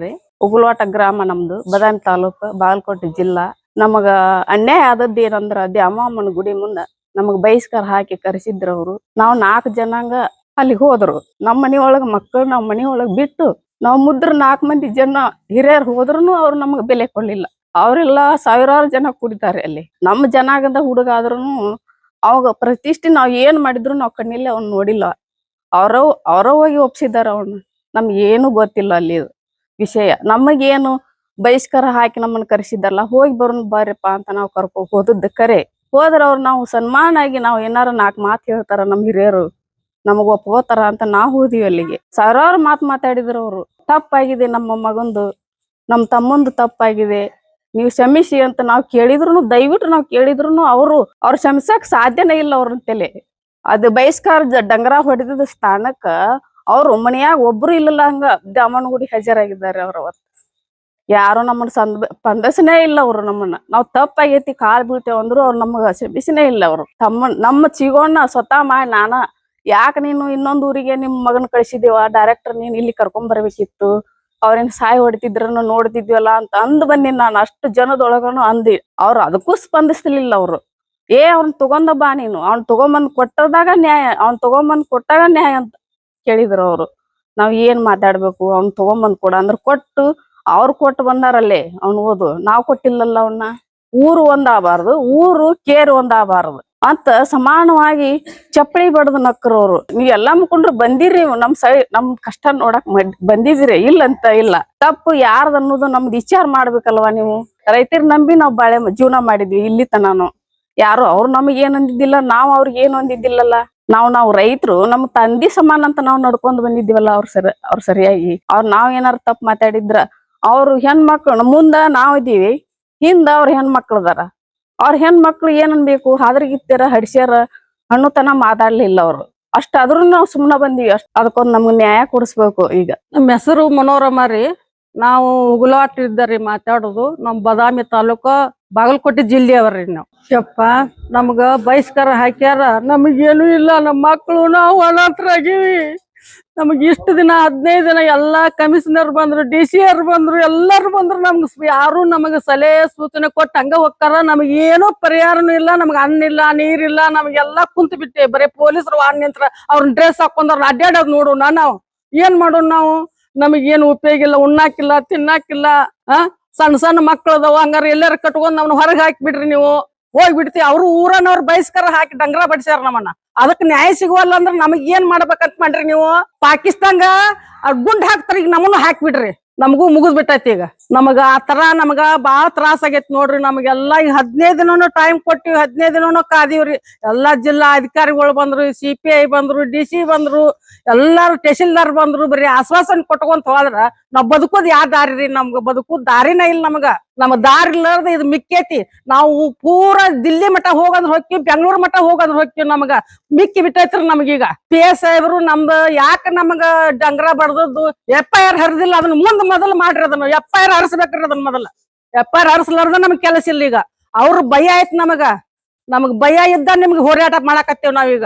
ರೀ ಉಗುಲ್ವಾಟ ಗ್ರಾಮ ನಮ್ದು. ಬದಾಮಿ ತಾಲೂಕು ಬಾಗಲಕೋಟೆ ಜಿಲ್ಲಾ. ನಮಗ ಅನ್ಯಾಯ ಆದದ್ದು ಏನಂದ್ರ ದ್ಯಾಮಮ್ಮನ ಗುಡಿ ಮುಂದ ನಮಗ್ ಬಹಿಷ್ಕಾರ ಹಾಕಿ ಕರೆಸಿದ್ರು ಅವ್ರು. ನಾವ್ ನಾಲ್ಕು ಜನಾಂಗ ಅಲ್ಲಿ ಹೋದ್ರು. ನಮ್ಮ ಮನಿ ಒಳಗ ಮಕ್ಕಳು ನಮ್ಮ ಮನಿ ಒಳಗ್ ಬಿಟ್ಟು ನಾವ್ ಮುದ್ರ ನಾಲ್ಕು ಮಂದಿ ಜನ ಹಿರಿಯರ್ ಹೋದ್ರು ಅವ್ರು ನಮಗ್ ಬೆಲೆ ಕೊಡ್ಲಿಲ್ಲ. ಅವರೆಲ್ಲ ಸಾವಿರಾರು ಜನ ಕುಡಿತಾರೆ ಅಲ್ಲಿ. ನಮ್ಮ ಜನಾಂಗದ ಹುಡುಗ ಆದ್ರೂನು ಅವಾಗ ಪ್ರತಿಷ್ಠೆ ನಾವ್ ಏನ್ ಮಾಡಿದ್ರು ನಾವ್ ಕಣ್ಣಿಲ್ಲ ಅವ್ನ್ ನೋಡಿಲ್ಲ. ಅವ್ರ ಅವ್ರ ಹೋಗಿ ಒಪ್ಸಿದಾರ ಅವ್ನ. ನಮ್ಗೆ ಏನು ಗೊತ್ತಿಲ್ಲ ಅಲ್ಲಿ ವಿಷಯ. ನಮಗೇನು ಬಹಿಷ್ಕಾರ ಹಾಕಿ ನಮ್ಮನ್ನ ಕರೆಸಿದ್ದಾರಲ್ಲ, ಹೋಗಿ ಬರೋನ್ ಬಾರಪ್ಪ ಅಂತ ನಾವು ಕರ್ಕೊ ಹೋದದ್ದು ಕರೆ. ಹೋದ್ರ ಅವ್ರು ನಾವು ಸನ್ಮಾನ ಆಗಿ ನಾವು ಏನಾರ ನಾಲ್ಕು ಮಾತು ಹೇಳ್ತಾರ ನಮ್ ಹಿರಿಯರು, ನಮಗ ಒಪ್ಕೋತಾರ ಅಂತ ನಾವು ಹೋದಿವಿ ಅಲ್ಲಿಗೆ. ಸಾವಿರಾರು ಮಾತು ಮಾತಾಡಿದ್ರು ಅವ್ರು. ತಪ್ಪಾಗಿದೆ ನಮ್ಮ ಮಗಂದು, ನಮ್ಮ ತಮ್ಮಂದು ತಪ್ಪಾಗಿದೆ. ನೀವು ಕ್ಷಮಿಸಿ ಅಂತ ನಾವು ಕೇಳಿದ್ರು ದಯವಿಟ್ಟು ನಾವು ಕೇಳಿದ್ರು ಅವರು, ಅವ್ರು ಕ್ಷಮಿಸಕ್ ಸಾಧ್ಯನೇ ಇಲ್ಲ ಅವ್ರ ತಲೆ. ಅದು ಬಹಿಷ್ಕಾರ ಡಂಗರ ಹೊಡೆದ ಸ್ಥಾನಕ್ಕ ಅವ್ರು ಮನೆಯಾಗ ಒಬ್ರು ಇಲ್ಲಲ್ಲ ಹಂಗ ದಾಮನಗುಡಿ ಹಾಜರಾಗಿದ್ದಾರೆ ಅವ್ರ ಅವತ್ತು. ಯಾರು ನಮ್ಮನ್ನ ಸಂದ ಸ್ಪಂದಿಸನೇ ಇಲ್ಲ ಅವ್ರು ನಮ್ಮನ್ನ. ನಾವ್ ತಪ್ಪಾಗೈತಿ, ಕಾಲ್ ಬೀಳ್ತೇವ ಅಂದ್ರು ಅವ್ರು ನಮಗ ಕ್ಷಮಿಸನೇ ಇಲ್ಲ ಅವ್ರು. ತಮ್ಮ ನಮ್ಮ ಚಿಗೋಣ್ಣ ಸ್ವತಃ ಮಾಡಿ ನಾನ, ಯಾಕ ನೀನು ಇನ್ನೊಂದ್ ಊರಿಗೆ ನಿಮ್ ಮಗನ್ ಕಳ್ಸಿದೇವ ಡೈರೆಕ್ಟರ್ ನೀನ್ ಇಲ್ಲಿ ಕರ್ಕೊಂಡ್ ಬರ್ಬೇಕಿತ್ತು, ಅವ್ರೇನ್ ಸಾಯಿ ಹೊಡಿತಿದ್ರನ್ನು ನೋಡ್ತಿದ್ವಲ್ಲ ಅಂತ ಅಂದ್ ಬಂದಿನಿ ನಾನು. ಅಷ್ಟು ಜನದೊಳಗನು ಅಂದಿ. ಅವ್ರು ಅದಕ್ಕೂ ಸ್ಪಂದಿಸ್ಲಿಲ್ಲ ಅವ್ರು. ಏ, ಅವ್ನ್ ತಗೊಂಡ ಬಾ ನೀನು. ಅವ್ನ್ ತಗೊಂಬಂದ್ ಕೊಟ್ಟದಾಗ ನ್ಯಾಯ, ಅವ್ನ್ ತಗೊಂಬಂದ್ ಕೊಟ್ಟಾಗ ನ್ಯಾಯ ಅಂತ ಕೇಳಿದ್ರು ಅವ್ರು. ನಾವ್ ಏನ್ ಮಾತಾಡ್ಬೇಕು, ಅವ್ನ್ ತಗೊಂಬಂದ್ ಕೊಡ ಅಂದ್ರ ಕೊಟ್ಟು ಅವ್ರು ಕೊಟ್ಟು ಬಂದಾರಲ್ಲೇ ಅವ್ನು ಓದು. ನಾವು ಕೊಟ್ಟಿಲ್ಲಲ್ಲ ಅವನ್ನ ಊರು ಒಂದಾಗಬಾರ್ದು. ಊರು ಕೇರ್ ಒಂದಾಗಬಾರ್ದು. ಅಂತ ಸಮಾನವಾಗಿ ಚಪ್ಪಳಿ ಬಡದು ನಕ್ಕರವ್ರು ನೀವು ಎಲ್ಲಾ ಮುಖಂಡ್ರು ಬಂದಿರಿ ನಮ್ ಸೈ, ನಮ್ ಕಷ್ಟ ನೋಡಕ್ ಬಂದಿದಿರಿ ಇಲ್ಲ ಅಂತ ಇಲ್ಲ. ತಪ್ಪು ಯಾರ್ದು ಅನ್ನೋದು ನಮ್ದು ವಿಚಾರ ಮಾಡ್ಬೇಕಲ್ವಾ ನೀವು? ರೈತರ ನಂಬಿ ನಾವ್ ಬಾಳೆ ಜೀವನ ಮಾಡಿದ್ವಿ. ಇಲ್ಲಿ ತನಾನು ಯಾರು ಅವ್ರು ನಮಗ್ ಏನ್ ಅಂದಿದ್ದಿಲ್ಲ, ನಾವ್ ಅವ್ರಿಗೆ ಏನು ಅಂದಿದ್ದಿಲ್ಲಲ್ಲ? ನಾವ್, ನಾವು ರೈತರು, ನಮ್ ತಂದಿ ಸಮಾನ ಅಂತ ನಾವ್ ನಡ್ಕೊಂಡ್ ಬಂದಿದ್ದೀವಲ್ಲ ಅವ್ರ ಸರಿ, ಅವ್ರ ಸರಿಯಾಗಿ. ಅವ್ರ ನಾವ್ ಏನಾರ ತಪ್ಪು ಮಾತಾಡಿದ್ರ ಅವ್ರು ಹೆಣ್ಮಕ್ಳು ಮುಂದ ನಾವ್ ಇದೀವಿ ಹಿಂದ ಅವ್ರ ಹೆಣ್ಮಕ್ಳು ಅದಾರ. ಅವ್ರ ಹೆಣ್ಮಕ್ಳು ಏನನ್ ಬೇಕು ಹಾದ್ರಗಿತ್ತರ ಹಡ್ಸ್ಯಾರ ಹಣ್ಣುತನ ಮಾತಾಡ್ಲಿಲ್ಲ ಅವ್ರು. ಅಷ್ಟ ನಾವು ನಾವ್ ಸುಮ್ನ ಬಂದಿವಿ ಅಷ್ಟ. ಅದಕ್ಕೊಂದ್ ನಮ್ಗೆ ನ್ಯಾಯ ಕೊಡಿಸ್ಬೇಕು ಈಗ. ನಮ್ಮ ಹೆಸರು ಮನೋರಮ ರೀ. ನಾವು ಉಗುಲಾಟ ಇದ್ದರಿ ಮಾತಾಡೋದು. ನಮ್ ಬದಾಮಿ ತಾಲೂಕು ಬಾಗಲಕೋಟೆ ಜಿಲ್ಲೆಯವ್ರಿ ನಾವು. ಯಪ್ಪ. ನಮ್ಗ ಬಯಸ್ಕರ ಹಾಕ್ಯಾರ. ನಮಗೇನು ಇಲ್ಲ. ನಮ್ಮ ಮಕ್ಕಳು ನಾವು ಅನಾಥರಾಗಿವಿ. ನಮಗ್ ಇಷ್ಟು ದಿನ, ಹದಿನೈದು ದಿನ ಎಲ್ಲಾ ಕಮಿಷನರ್ ಬಂದ್ರು, ಡಿ ಸಿ ಬಂದ್ರು, ಎಲ್ಲಾರು ಬಂದ್ರು ನಮ್ಗ್ ಯಾರು ನಮಗ ಸಲಹೆ, ಸೂಚನೆ ಕೊಟ್ಟು ಹಂಗ ಹೋಗ್ತಾರ. ನಮಗ್ ಏನೋ ಪರಿಹಾರನು ಇಲ್ಲ, ನಮ್ಗ್ ಅನ್ನ ಇಲ್ಲ ನೀರಿಲ್ಲ ನಮಗೆಲ್ಲಾ ಕುಂತ ಬಿಟ್ಟೆ. ಬರೀ ಪೊಲೀಸರು ವಾಹನ ನಿಂತ್ರ ಅವ್ರನ್ನ ಡ್ರೆಸ್ ಹಾಕೊಂಡ್ರ ಅಡ್ಡಾಡೋದ್ ನೋಡೋಣ ನಾವು. ಏನ್ ಮಾಡೋಣ ನಾವು? ನಮಗೇನು ಉಪಯೋಗ ಇಲ್ಲ, ಉಣ್ಣಾಕಿಲ್ಲ, ತಿನ್ನಾಕಿಲ್ಲ, ಆ? ಸಣ್ಣ ಸಣ್ಣ ಮಕ್ಳು ಅದಾವ, ಹಂಗಾರ ಎಲ್ಲಾರ ಕಟ್ಕೊಂಡ್ ನಮ್ನ ಹೊರಗೆ ಹಾಕಿಬಿಡ್ರಿ ನೀವು. ಹೋಗ್ಬಿಡ್ತಿ, ಅವ್ರು ಊರನವ್ರ ಬಯಸ್ಕರ ಹಾಕಿ ಡಂಗ್ರ ಬಡಿಸ್ಯಾರ ನಮ್ಮನ್ನ. ಅದಕ್ ನ್ಯಾಯ ಸಿಗುವಲ್ಲ ಅಂದ್ರ ನಮಗ್ ಏನ್ ಮಾಡ್ಬೇಕಂತ ಮಾಡ್ರಿ ನೀವು? ಪಾಕಿಸ್ತಾನ ಗುಂಡ್ ಹಾಕ್ತಾರ, ಈಗ ಹಾಕಿ ಹಾಕ್ಬಿಡ್ರಿ. ನಮಗೂ ಮುಗಿದ್ ಬಿಟ್ಟೈತಿ ಈಗ. ನಮಗ ಆ ತರ ನಮಗ ಬಾಳ ತ್ರಾಸ ಆಗೈತಿ ನೋಡ್ರಿ. ನಮಗೆಲ್ಲಾ ಈಗ ಹದಿನೈದು ದಿನನು ಟೈಮ್ ಕೊಟ್ಟಿವಿ ಹದಿನೈದು ದಿನನು ಕಾದಿವ್ರಿ. ಎಲ್ಲಾ ಜಿಲ್ಲಾ ಅಧಿಕಾರಿಗಳು ಬಂದ್ರು ಸಿ ಪಿ ಐ ಬಂದ್ರು ಡಿ ಸಿ ಬಂದ್ರು, ಎಲ್ಲಾರು ತಹಶೀಲ್ದಾರ್ ಬಂದ್ರು, ಬರೀ ಆಶ್ವಾಸನೆ ಕೊಟ್ಕೊಂತ ಹೋದ್ರ ನಾವ್ ಬದುಕೋದ್ ಯಾವ ದಾರಿ ರೀ? ನಮ್ಗ ಬದುಕೋದ್ ದಾರಿನ ಇಲ್ಲ ನಮಗ. ನಮ್ ದಾರಿ ಇಲ್ಲದ ಇದು ಮಿಕ್ಕೇತಿ. ನಾವು ಪೂರ ದಿಲ್ಲಿ ಮಠ ಹೋಗಂದ್ರ ಹೋಗ್ತಿವಿ ಬೆಂಗಳೂರು ಮಠ ಹೋಗಂದ್ರ ಹೋಗ್ತಿವಿ ನಮಗ. ಮಿಕ್ಕಿ ಬಿಟ್ಟೈತ್ರಿ ನಮಗೀಗ. ಪಿ ಎಸ್ ಸಾಹೇಬ್ರು ನಮ್ದು ಯಾಕ ನಮಗ ಡಂಗ್ರ ಬಡ್ದದ್ದು ಎಫ್ ಐ ಆರ್ ಹರಿದಿಲ್ಲ, ಅದನ್ನ ಮುಂದ್ ಮೊದಲು ಮಾಡ್ರಿ ಅದನ್ನ. ಎಫ್ ಐ ಆರ್ ಹರಿಸ್ಬೇಕ್ರಿ ಅದನ್ನ ಮೊದಲ. ಎಫ್ ಐ ಆರ್ ಹರಿಸ್ಲಾರ್ದ ನಮ್ಗೆ ಕೆಲಸ ಇಲ್ಲ ಈಗ ಅವ್ರ ಭಯ ಆಯ್ತು ನಮಗ. ನಮಗ್ ಭಯ ಇದ್ದ ನಿಮ್ಗೆ ಹೋರಾಟ ಮಾಡಾಕತ್ತೇವ್ ನಾವೀಗ.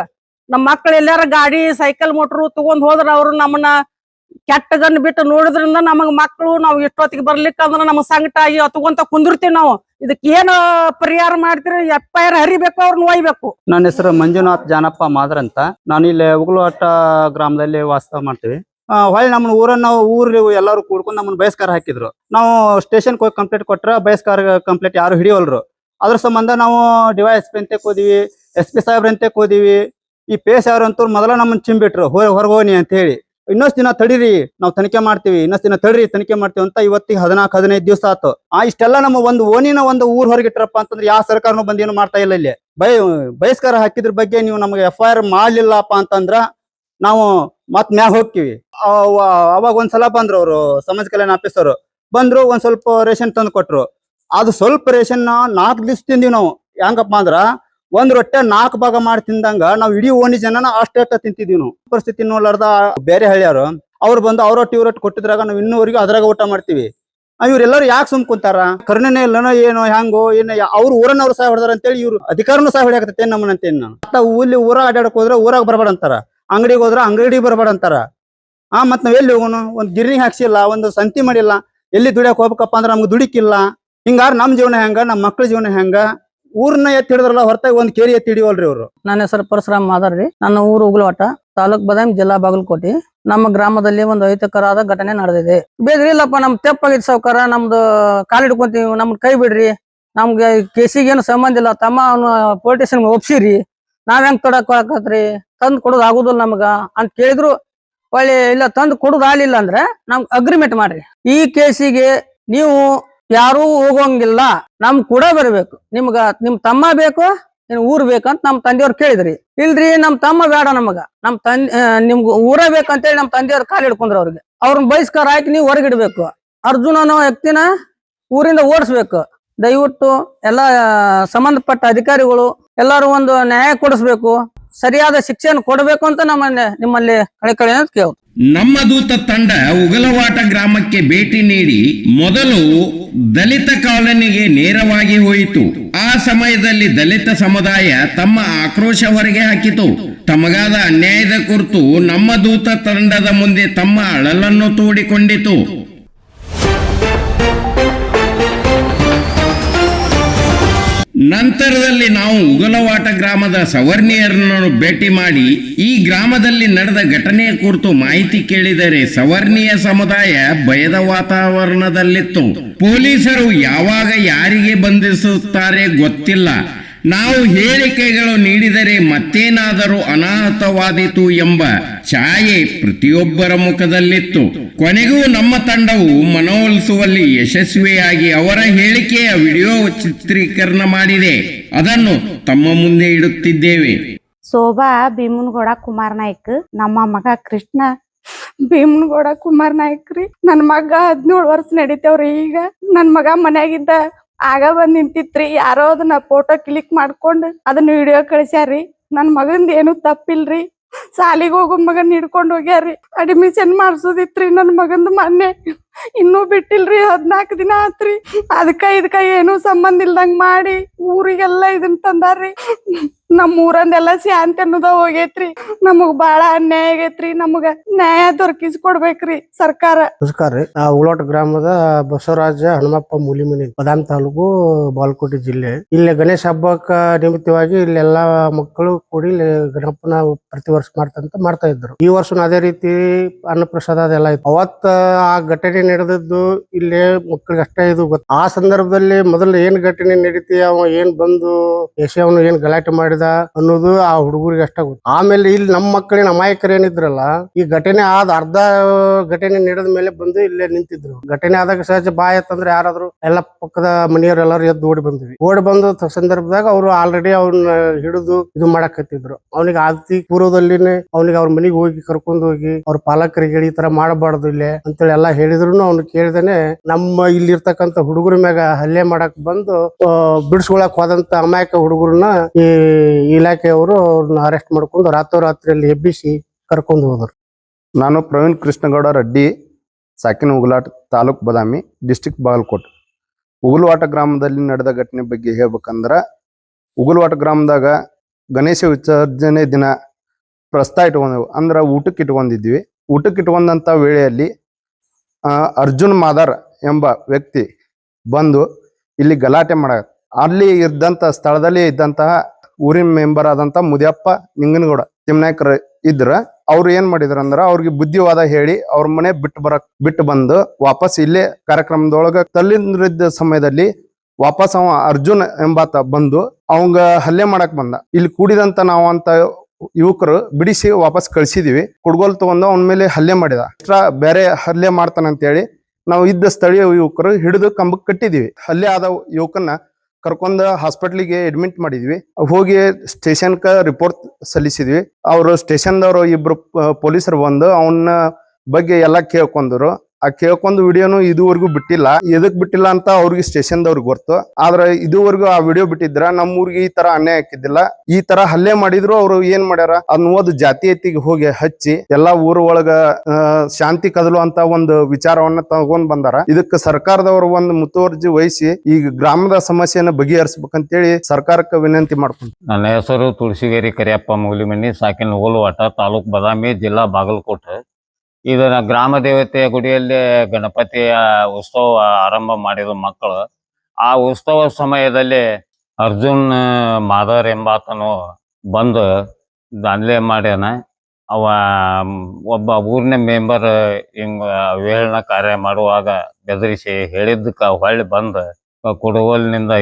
ನಮ್ಮ ಮಕ್ಳು ಎಲ್ಲಾರ ಗಾಡಿ, ಸೈಕಲ್, ಮೋಟ್ರು ತಗೊಂಡ್ ಹೋದ್ರ ಅವ್ರು ನಮ್ಮನ್ನ ಕೆಟ್ಟದನ್ನ ಬಿಟ್ಟು ನೋಡೋದ್ರಿಂದ ನಮಗ್ ಮಕ್ಕಳು ನಾವು ಇಷ್ಟೊತ್ತಿಗೆ ಬರ್ಲಿಕ್ಕಂದ್ರ ನಮಗ್ ಸಂಕಟ ಆಗಿ ಅತ್ಕೊಂತ ಕುಂದಿರ್ತೀವಿ ನಾವು. ಇದಕ್ಕೆ ಏನು ಪರಿಹಾರ ಮಾಡ್ತೀರಿ? ಎಫ್ ಐ ಹರಿಬೇಕು ಅವ್ರನ್ನ ಒಯ್ಬೇಕು. ನನ್ನ ಹೆಸರು ಮಂಜುನಾಥ್ ಜಾನಪ್ಪ ಮಾದ್ರ ಅಂತ. ನಾನು ಇಲ್ಲಿ ಉಗುಳುವಾಟ ಗ್ರಾಮದಲ್ಲಿ ವಾಸ ಮಾಡ್ತೀವಿ. ಹೊಳ್ಳಿ ನಮ್ಮ ಊರನ್ನ ನಾವು ಊರಲ್ಲಿ ಎಲ್ಲರೂ ಕೂಡ್ಕೊಂಡು ನಮ್ಮನ್ನ ಬಯಸ್ಕಾರ ಹಾಕಿದ್ರು. ನಾವು ಸ್ಟೇಷನ್ ಹೋಗಿ ಕಂಪ್ಲೇಂಟ್ ಕೊಟ್ರ ಬಯಸ್ಕಾರ ಕಂಪ್ಲೇಂಟ್ ಯಾರು ಹಿಡಿಯೋಲ್ರು. ಅದ್ರ ಸಂಬಂಧ ನಾವು ಡಿವೈ ಎಸ್ ಪಿ ಅಂತ ಕೋದಿವಿ ಎಸ್ ಪಿ ಸಾಹೇಬ್ರಂತೆ ಕೋದಿವಿ. ಈ ಪೇಸ್ ಅವ್ರಂತೂ ಮೊದಲ ನಮ್ಮನ್ನ ಚಿಂಬಿಟ್ರು ಹೊರಗೋನಿ ಅಂತ ಹೇಳಿ ಇನ್ನೊಂದ್ ದಿನ ತಡೀರಿ, ನಾವು ತನಿಖೆ ಮಾಡ್ತೀವಿ, ಇನ್ನೊಂದ್ ದಿನ ತಡೀರಿ, ತನಿಖೆ ಮಾಡ್ತೀವಿ ಅಂತ ಇವತ್ತಿಗೆ ಹದಿನಾಲ್ಕು, ಹದಿನೈದು ದಿವಸ ಆತು. ಆ ಇಷ್ಟೆಲ್ಲ ನಮ್ಮ ಒಂದು ಓನಿನ ಒಂದು ಊರ್ ಹೊರಗಿಟ್ರಪ್ಪ ಅಂತಂದ್ರೆ ಯಾವ ಸರ್ಕಾರನು ಬಂದ್ ಏನು ಮಾಡ್ತಾ ಇಲ್ಲ ಇಲ್ಲಿ. ಬಯ, ಬಹಿಷ್ಕಾರ ಹಾಕಿದ್ರ ಬಗ್ಗೆ ನೀವು ನಮಗೆ ಎಫ್ ಐ ಆರ್ ಮಾಡ್ಲಿಲ್ಲಪ್ಪ ಅಂತಂದ್ರ ನಾವು ಮತ್ ಮ್ಯಾಗ ಹೋಗ್ತೀವಿ. ಅವ- ಅವಾಗ ಒಂದ್ಸಲ ಬಂದ್ರು ಅವರು, ಸಮಾಜ ಕಲ್ಯಾಣ ಆಫೀಸರು. ಬಂದ್ರು ಒಂದ್ ಸ್ವಲ್ಪ ರೇಷನ್ ತಂದು ಕೊಟ್ರು. ಅದು ಸ್ವಲ್ಪ ರೇಷನ್ ನಾಲ್ಕು ದಿವಸ ತಿಂದಿವಿ ನಾವು ಹೆಂಗಪ್ಪ ಅಂದ್ರ ಒಂದ್ ರೊಟ್ಟೆ ನಾಲ್ಕು ಭಾಗ ಮಾಡಿ ತಿಂದಂಗ ನಾವ್ ಇಡೀ ಓಣಿ ಜನನ ಅಷ್ಟ ತಿಂತಿದ್ವಿ ನಾವು. ಪರಿಸ್ಥಿತಿ ನೋಡ್ಲಾರ್ದ ಬೇರೆ ಹಳ್ಳಿಯವರು ಅವ್ರು ಬಂದು ಅವ್ರೊಟ್ಟು ಇವ್ರೊಟ್ಟು ಕೊಟ್ಟಿದ್ರಾಗ ನಾವು ಇನ್ನೂವರೆಗೂ ಅದ್ರಾಗ ಊಟ ಮಾಡ್ತೀವಿ. ಇವ್ರೆಲ್ಲರೂ ಯಾಕೆ ಸುಮ್ ಕುಂತಾರ? ಕರುಣೆನೇ ಇಲ್ಲನೋ ಏನೋ ಹೆಂಗೋ ಏನೋ ಊರನ್ನ ಅವ್ರು ಸಹ ಹೊಡೆದಾರ ಅಂತೇಳಿ ಇವ್ರು ಅಧಿಕಾರನು ಸಹ ಹೊಡ್ಯಾಕತ್ತೆ ನಮ್ಮನ್ನ ಅಂತೇಳಿ ನಾನು. ಊಲಿ ಊರ ಅಡ್ಡಾಡಕ್ ಹೋದ್ರೆ ಊರಾಗ ಬರಬೇಡ ಅಂತಾರ. ಅಂಗಡಿಗೆ ಹೋದ್ರ ಅಂಗಡಿ ಬರಬೇಡ ಅಂತಾರ. ಆ ಮತ್ ನಾವ್ ಎಲ್ಲಿ ಹೋಗೋಣ? ಒಂದ್ ಗಿರಣಿ ಹಾಕ್ಸಿಲ್ಲ, ಒಂದು ಸಂತಿ ಮಾಡಿಲ್ಲ. ಎಲ್ಲಿ ದುಡಿಯಕ್ ಹೋಗ್ಬೇಕಪ್ಪ ಅಂದ್ರೆ ನಮ್ಗೆ ದುಡಿಕಿಲ್ಲ. ಹಿಂಗಾರ ನಮ್ ಜೀವನ ಹೆಂಗ, ನಮ್ ಮಕ್ಳ ಜೀವನ ಹೆಂಗ? ಊರ್ನ ಎತ್ತಿ ಹಿಡಿದ್ರಲ್ಲ, ಹೊರತಾಗಿ ಒಂದ್ ಕೇರಿ ಎತ್ತಿ ಹಿಡಿವಲ್ರಿ ಅವ್ರು ನನ್ನ ಹೆಸರು ಪರಶುರಾಮ್ ಮಾದರ್ ರೀ ನನ್ನ ಊರು ಉಗ್ಲವಾಟ, ತಾಲೂಕ್ ಬದಾಮಿ, ಜಿಲ್ಲಾ ಬಾಗಲಕೋಟೆ. ನಮ್ಮ ಗ್ರಾಮದಲ್ಲಿ ಒಂದು ಅಹಿತಕರಾದ ಘಟನೆ ನಡೆದಿದೆ. ಬೇಡ್ರಿ ಇಲ್ಲಪ್ಪ, ನಮ್ ತೆಪ್ಪಾಗಿದ್ ಸಾವುಕಾರ, ನಮ್ದು ಕಾಲ್ ಹಿಡ್ಕೊಂತೀವಿ ನಮ್ಗೆ ಕೈ ಬಿಡ್ರಿ. ನಮ್ಗೆ ಕೇಸಿಗೇನು ಸಂಬಂಧ ಇಲ್ಲ. ತಮ್ಮ ಅವನು ಪೊಲಿಟಿಷನ್ ಒಪ್ಸಿರಿ. ನಾವ್ ಹೆಂಗ್ ತೊಡಕತ್ರಿ ತಂದ್ ಕೊಡೋದ್ ಆಗುದಿಲ್ಲ ನಮಗ ಅಂತ ಕೇಳಿದ್ರು. ಒಳ್ಳೆ, ಇಲ್ಲ ತಂದ್ ಕೊಡೋದ್ ಅಂದ್ರೆ ನಮ್ಗ್ ಅಗ್ರಿಮೆಂಟ್ ಮಾಡ್ರಿ. ಈ ಕೇಸಿಗೆ ನೀವು ಯಾರೂ ಹೋಗೋಂಗಿಲ್ಲ. ನಮ್ ಕೂಡ ಬರ್ಬೇಕು. ನಿಮ್ಗ, ನಿಮ್ ತಮ್ಮ ಬೇಕು, ನಿನ್ ಊರ್ ಬೇಕಂತ ನಮ್ ತಂದೆಯವ್ರು ಕೇಳಿದ್ರಿ. ಇಲ್ರಿ, ನಮ್ ತಮ್ಮ ಬೇಡ ನಮಗ. ನಮ್ ತಂದೆ ನಿಮ್ಗ ಊರ ಬೇಕಂತೇಳಿ ನಮ್ ತಂದೆಯವ್ರ ಕಾಲ್ ಹಿಡ್ಕೊಂಡ್ರ ಅವ್ರಿಗೆ. ಅವ್ರನ್ನ ಬಹಿಷ್ಕಾರ ಹಾಕಿ ನೀವು ಹೊರಗಿಡ್ಬೇಕು. ಅರ್ಜುನ ಅನ್ನೋ ವ್ಯಕ್ತಿನ ಊರಿಂದ ಓಡಿಸ್ಬೇಕು. ದಯವಿಟ್ಟು ಎಲ್ಲಾ ಸಂಬಂಧಪಟ್ಟ ಅಧಿಕಾರಿಗಳು ಎಲ್ಲಾರು ಒಂದು ನ್ಯಾಯ ಕೊಡಿಸ್ಬೇಕು. ಸರಿಯಾದ ಶಿಕ್ಷೆಯನ್ನು ಕೊಡಬೇಕು ಅಂತ ನಮ್ಮ ನಿಮ್ಮಲ್ಲಿ ಕಳೆ ಅಂತ ಕೇಳ್ತು ನಮ್ಮ ದೂತ ತಂಡ ಉಗಲವಾಟ ಗ್ರಾಮಕ್ಕೆ ಭೇಟಿ ನೀಡಿ ಮೊದಲು ದಲಿತ ಕಾಲೋನಿಗೆ ನೇರವಾಗಿ ಹೋಯಿತು. ಆ ಸಮಯದಲ್ಲಿ ದಲಿತ ಸಮುದಾಯ ತಮ್ಮ ಆಕ್ರೋಶ ಹೊರಗೆ ಹಾಕಿತು. ತಮಗಾದ ಅನ್ಯಾಯದ ಕುರಿತು ನಮ್ಮ ದೂತ ತಂಡದ ಮುಂದೆ ತಮ್ಮ ಅಳಲನ್ನು ತೋಡಿಕೊಂಡಿತು. ನಂತರದಲ್ಲಿ ನಾವು ಉಗಲವಾಟ ಗ್ರಾಮದ ಸವರ್ಣಿಯರನ್ನು ಭೇಟಿ ಮಾಡಿ ಈ ಗ್ರಾಮದಲ್ಲಿ ನಡೆದ ಘಟನೆಯ ಕುರಿತು ಮಾಹಿತಿ ಕೇಳಿದರೆ ಸವರ್ಣೀಯ ಸಮುದಾಯ ಭಯದ ವಾತಾವರಣದಲ್ಲಿತ್ತು. ಪೊಲೀಸರು ಯಾವಾಗ ಯಾರಿಗೆ ಬಂಧಿಸುತ್ತಾರೆ ಗೊತ್ತಿಲ್ಲ. ನಾವು ಹೇಳಿಕೆಗಳು ನೀಡಿದರೆ ಮತ್ತೇನಾದರೂ ಅನಾಹುತವಾದೀತು ಎಂಬ ಛಾಯೆ ಪ್ರತಿಯೊಬ್ಬರ ಮುಖದಲ್ಲಿತ್ತು. ಕೊನೆಗೂ ನಮ್ಮ ತಂಡವು ಮನವೊಲಿಸುವಲ್ಲಿ ಯಶಸ್ವಿಯಾಗಿ ಅವರ ಹೇಳಿಕೆಯ ವಿಡಿಯೋ ಚಿತ್ರೀಕರಣ ಮಾಡಿದೆ. ಅದನ್ನು ತಮ್ಮ ಮುಂದೆ ಇಡುತ್ತಿದ್ದೇವೆ. ಶೋಭಾ ಭೀಮನಗೌಡ ಕುಮಾರ್ ನಾಯ್ಕ್, ನಮ್ಮ ಮಗ ಕೃಷ್ಣ ಭೀಮನಗೌಡ ಕುಮಾರ್ ನಾಯ್ಕ್ ರೀ. ನನ್ನ ಮಗ ಹದಿನೇಳು ವರ್ಷ ನಡೀತೇವ್ರಿ ಈಗ. ನನ್ನ ಮಗ ಮನ್ಯಾಗಿದ್ದ ಆಗ ಬಂದ್ ನಿಂತಿತ್ರಿ. ಯಾರೋ ಅದನ್ನ ಫೋಟೋ ಕ್ಲಿಕ್ ಮಾಡ್ಕೊಂಡು ಅದನ್ನ ವಿಡಿಯೋ ಕಳಿಸ್ಯಾರಿ ನನ್ ಮಗಂದ್ ಏನು ತಪ್ಪಿಲ್ರಿ. ಸಾಲಿಗೆ ಹೋಗೋ ಮಗನ್ ಹಿಡ್ಕೊಂಡ್ ಹೋಗ್ಯಾರಿ ಅಡ್ಮಿಷನ್ ಮಾಡ್ಸೋದಿತ್ರಿ ನನ್ ಮಗಂದ್ ಮೊನ್ನೆ. ಇನ್ನೂ ಬಿಟ್ಟಿಲ್ರಿ ಹದ್ನಾಕ್ ದಿನ ಆತ್ರಿ. ಅದಕ್ಕ ಇದಕ್ಕ ಏನು ಸಂಬಂಧ ಇಲ್ದಂಗ್ ಮಾಡಿ ಊರಿಗೆಲ್ಲ ಇದನ್ ತಂದಾರ್ರಿ. ನಮ್ ಊರಂದೆಲ್ಲ ಶಾಂತಿ ಅನ್ನೋದ ಹೋಗೈತ್ರಿ. ನಮಗ್ ಬಹಳ ಅನ್ಯಾಯ ಆಗೈತ್ರಿ. ನಮಗ ನ್ಯಾಯ ದೊರಕಿಸ್ಕೊಡ್ಬೇಕ್ರಿ ಸರ್ಕಾರ. ನಮಸ್ಕಾರ ರೀ. ಆ ಉಳೋಟ ಗ್ರಾಮದ ಬಸವರಾಜ ಹನುಮಪ್ಪ ಮೂಲಿಮನಿ, ಬದಾಮ್ ತಾಲೂಕು ಬಾಲ್ಕೋಟೆ ಜಿಲ್ಲೆ. ಇಲ್ಲಿ ಗಣೇಶ ಹಬ್ಬಕ್ಕ ನಿಮಿತ್ತವಾಗಿ ಇಲ್ಲೆಲ್ಲಾ ಮಕ್ಕಳು ಕೂಡಿ ಇಲ್ಲಿ ಗಣಪನ ಪ್ರತಿ ವರ್ಷ ಮಾಡ್ತಂತ ಮಾಡ್ತಾ ಇದ್ರು. ಈ ವರ್ಷ ಅದೇ ರೀತಿ ಅನ್ನಪ್ರಸಾದ ಅದೆಲ್ಲ ಇತ್ತು. ಅವತ್ತ ಆ ಘಟನೆ ನಡೆದದ್ದು ಇಲ್ಲಿ ಮಕ್ಕಳಿಗೆ ಅಷ್ಟೇ ಇದು ಗೊತ್ತ ಆ ಸಂದರ್ಭದಲ್ಲಿ ಮೊದಲು ಏನ್ ಘಟನೆ ನಡೀತಿ, ಅವ ಏನ್ ಬಂದು ಯಶವನು ಏನ್ ಗಲಾಟೆ ಮಾಡಿದ ಅನ್ನೋದು ಆ ಹುಡುಗರಿಗೆ ಅಷ್ಟ ಗೊತ್ತು. ಆಮೇಲೆ ಇಲ್ಲಿ ನಮ್ಮ ಮಕ್ಕಳಿನ ಅಮಾಯಕರು ಏನಿದ್ರಲ್ಲ, ಈ ಘಟನೆ ಆದ ಅರ್ಧ ಘಟನೆ ನಡೆದ ಮೇಲೆ ಬಂದು ಇಲ್ಲೇ ನಿಂತಿದ್ರು. ಘಟನೆ ಆದಾಗ ಸಹಜ ಬಾಯ್ ಅಂತಂದ್ರೆ ಯಾರಾದ್ರು ಎಲ್ಲ ಪಕ್ಕದ ಮನೆಯವ್ರು ಎಲ್ಲರೂ ಎದ್ದು ಓಡಿ ಬಂದ್ವಿ. ಓಡಿ ಬಂದ ಸಂದರ್ಭದಾಗ ಅವರು ಆಲ್ರೆಡಿ ಅವ್ನ ಹಿಡಿದು ಇದು ಮಾಡಕತ್ತಿದ್ರು. ಅವನಿಗೆ ಆತಿ ಪೂರ್ವದಲ್ಲಿನೇ ಅವನಿಗೆ ಅವ್ರ ಮನೆಗೆ ಹೋಗಿ ಕರ್ಕೊಂಡು ಹೋಗಿ ಅವ್ರ ಪಾಲಕರಿಗೆ ಈ ತರ ಮಾಡಬಾರ್ದು ಇಲ್ಲೇ ಅಂತೇಳಿ ಎಲ್ಲಾ ಹೇಳಿದ್ರು ಅವ್ನು ಕೇಳ್ದೇನೆ ನಮ್ಮ ಇಲ್ಲಿ ಇರ್ತಕ್ಕಂತ ಹುಡುಗರ ಮ್ಯಾಗ ಹಲ್ಲೆ ಮಾಡಕ್ ಬಂದು ಬಿಡಿಸ್ಕೊಳಕ್ ಹೋದಂತ ಅಮಾಯಕ ಹುಡುಗರನ್ನ ಈ ಇಲಾಖೆಯವರು ಅವ್ರನ್ನ ಅರೆಸ್ಟ್ ಮಾಡ್ಕೊಂಡು ರಾತ್ರೋರಾತ್ರಿಯಲ್ಲಿ ಎಬ್ಬಿಸಿ ಕರ್ಕೊಂಡು ಹೋದರು. ನಾನು ಪ್ರವೀಣ್ ಕೃಷ್ಣಗೌಡ ರೆಡ್ಡಿ, ಸಾಕಿನ ಉಗುಲಾಟ ತಾಲೂಕ್ ಬದಾಮಿ ಡಿಸ್ಟಿಕ್ ಬಾಗಲಕೋಟ್. ಉಗುಲ್ವಾಟ ಗ್ರಾಮದಲ್ಲಿ ನಡೆದ ಘಟನೆ ಬಗ್ಗೆ ಹೇಳ್ಬೇಕಂದ್ರೆ, ಉಗುಲ್ವಾಟ ಗ್ರಾಮದಾಗ ಗಣೇಶ ವಿಸರ್ಜನೆ ದಿನ ಪ್ರಸ್ತಾ ಇಟ್ಕೊಂಡೆವು. ಅಂದ್ರೆ ಊಟಕ್ಕೆ ಇಟ್ಕೊಂಡಿದ್ವಿ. ಊಟಕ್ಕೆ ಇಟ್ಕೊಂಡಂತ ವೇಳೆಯಲ್ಲಿ ಅರ್ಜುನ್ ಮಾದರ್ ಎಂಬ ವ್ಯಕ್ತಿ ಬಂದು ಇಲ್ಲಿ ಗಲಾಟೆ ಮಾಡ ಅಲ್ಲಿ ಇದ್ದಂಥ ಸ್ಥಳದಲ್ಲಿ ಇದ್ದಂತಹ ಊರಿನ ಮೆಂಬರ್ ಆದಂತ ಮುದಿಯಪ್ಪ ನಿಂಗನಗೌಡ ತಿಮ್ನಾಯ್ಕರ್ ಇದ್ರ, ಅವ್ರು ಏನ್ ಮಾಡಿದ್ರಂದ್ರ ಅವ್ರಿಗೆ ಬುದ್ಧಿವಾದ ಹೇಳಿ ಅವ್ರ ಮನೆ ಬಿಟ್ಟು ಬರಕ್ ಬಿಟ್ಟು ಬಂದು ವಾಪಸ್ ಇಲ್ಲೇ ಕಾರ್ಯಕ್ರಮದೊಳಗ ತಲ್ಲಿಂದ್ರಿದ್ದ ಸಮಯದಲ್ಲಿ ವಾಪಸ್ ಅವ ಅರ್ಜುನ್ ಎಂಬಾತ ಬಂದು ಅವಂಗ ಹಲ್ಲೆ ಮಾಡಕ್ ಬಂದ. ಇಲ್ಲಿ ಕೂಡಿದಂತ ನಾವು ಅಂತ ಯುವಕರು ಬಿಡಿಸಿ ವಾಪಸ್ ಕಳ್ಸಿದೀವಿ. ಕುಡ್ಗೋಲ್ ತಗೊಂಡು ಅವನ ಮೇಲೆ ಹಲ್ಲೆ ಮಾಡಿದ. ಬೇರೆ ಹಲ್ಲೆ ಮಾಡ್ತಾನಂತೇಳಿ ನಾವು ಇದ್ದ ಸ್ಥಳೀಯ ಯುವಕರು ಹಿಡಿದು ಕಂಬಕ್ಕೆ ಕಟ್ಟಿದೀವಿ. ಹಲ್ಲೆ ಆದ ಯುವಕನ್ನ ಕರ್ಕೊಂಡ್ ಹಾಸ್ಪಿಟ್ಲಿಗೆ ಅಡ್ಮಿಟ್ ಮಾಡಿದ್ವಿ. ಹೋಗಿ ಸ್ಟೇಷನ್ಕ ರಿಪೋರ್ಟ್ ಸಲ್ಲಿಸಿದ್ವಿ. ಅವರು ಸ್ಟೇಷನ್ದವರು ಇಬ್ರು ಪೊಲೀಸರು ಬಂದು ಅವನ ಬಗ್ಗೆ ಎಲ್ಲ ಕೇಳ್ಕೊಂಡ್ರು. ಆ ಕೇಳ್ಕೊಂಡ್ ವಿಡಿಯೋನು ಇದುವರೆಗೂ ಬಿಟ್ಟಿಲ್ಲ. ಎದಕ್ ಬಿಟ್ಟಿಲ್ಲ ಅಂತ ಅವ್ರಿಗೆ ಸ್ಟೇಷನ್ ದವ್ರಿಗೆ ಗೊತ್ತು. ಆದ್ರೆ ಇದುವರೆಗೂ ಆ ವಿಡಿಯೋ ಬಿಟ್ಟಿದ್ರ ನಮ್ಮ ಊರಿಗೆ ಈ ತರ ಅನ್ಯಾಯ ಹಾಕಿದ್ದಿಲ್ಲ ಈ ತರ ಹಲ್ಲೆ ಮಾಡಿದ್ರು ಅವ್ರು ಏನ್ ಮಾಡ್ಯಾರ? ಅನ್ನೋದು ಜಾತಿ ಎತ್ತಿಗೆ ಹೋಗಿ ಹಚ್ಚಿ ಎಲ್ಲಾ ಊರ ಒಳಗ ಶಾಂತಿ ಕದಲು ಅಂತ ಒಂದು ವಿಚಾರವನ್ನ ತಗೊಂಡ್ ಬಂದಾರ. ಇದಕ್ಕೆ ಸರ್ಕಾರದವರು ಒಂದು ಮುತುವರ್ಜಿ ವಹಿಸಿ ಈ ಗ್ರಾಮದ ಸಮಸ್ಯೆನ ಬಗೆಹರಿಸ್ಬೇಕಂತೇಳಿ ಸರ್ಕಾರಕ್ಕೆ ವಿನಂತಿ ಮಾಡ್ಕೊಂಡು ನನ್ನ ಹೆಸರು ತುಳಸಿಗೇರಿ ಕರಿಯಪ್ಪ ಮೂಲಿಮನಿ ಸಾಕಿನ ಓಲುವಾಟ ತಾಲೂಕ್ ಬದಾಮಿ, ಜಿಲ್ಲಾ ಬಾಗಲಕೋಟೆ. ಇದನ್ನ ಗ್ರಾಮ ದೇವತೆಯ ಗುಡಿಯಲ್ಲಿ ಗಣಪತಿಯ ಉತ್ಸವ ಆರಂಭ ಮಾಡಿದ ಮಕ್ಕಳು, ಆ ಉತ್ಸವ ಸಮಯದಲ್ಲಿ ಅರ್ಜುನ್ ಮಾದರ್ ಎಂಬಾತನು ಬಂದು ದಾಂಧಲೆ ಮಾಡ್ಯಾನ. ಅವ ಒಬ್ಬ ಊರಿನ ಮೆಂಬರ್ ಹಿಂಗ ಅವಹೇಳನ ಕಾರ್ಯ ಮಾಡುವಾಗ ಬೆದರಿಸಿ ಹೇಳಿದ್ದಕ್ಕ ಹೊಳ್ಳಿ ಬಂದ ಕುಡುಗೋಲಿನಿಂದ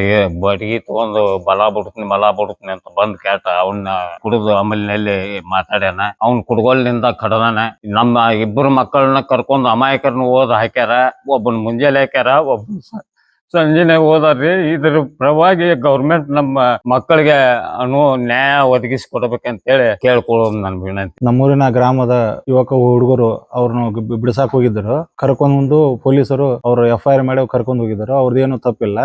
ಬಡಗಿ ತಗೊಂಡು ಬಲ ಬಿಡ್ತೀನಿ ಬಲ ಬಿಡ್ತೀನಿ ಅಂತ ಬಂದ್ ಕೇಟ ಅವನ್ನ ಕುಡಿದು ಅಮಲಿನಲ್ಲಿ ಮಾತಾಡ್ಯಾನ. ಅವ್ನ್ ಕುಡುಗೋಲಿನಿಂದ ಕಡದಾನ. ನಮ್ಮ ಇಬ್ಬರು ಮಕ್ಕಳನ್ನ ಕರ್ಕೊಂಡು ಅಮಾಯಕರನ್ನ ಓದ್ ಹಾಕ್ಯಾರ, ಒಬ್ಬನ್ ಮುಂಜಾನೆ ಹಾಕ್ಯಾರ, ಒಬ್ಬನ್ ಸಂಜೆನೆ ಹೋದಾರ್ರಿ. ಇದ್ರ ಪ್ರವಾಗಿ ಗೌರ್ಮೆಂಟ್ ನಮ್ಮ ಮಕ್ಕಳಿಗೆ ಅನು ನ್ಯಾಯ ಒದಗಿಸಿ ಕೊಡ್ಬೇಕಂತೇಳಿ ಕೇಳ್ಕೊಳ್ಳೋದು ನನ್ ವಿನಂತಿ. ನಮ್ಮೂರಿನ ಗ್ರಾಮದ ಯುವಕ ಹುಡುಗರು ಅವ್ರನ್ನ ಬಿಡಿಸಾಕ್ ಹೋಗಿದ್ರು ಕರ್ಕೊಂಡ್ಬಂದು ಪೊಲೀಸರು ಅವ್ರು ಎಫ್ ಐ ಆರ್ ಮಾಡಿ ಕರ್ಕೊಂಡ್ ಹೋಗಿದ್ರು ಅವ್ರದ್ದೇನು ತಪ್ಪಿಲ್ಲ.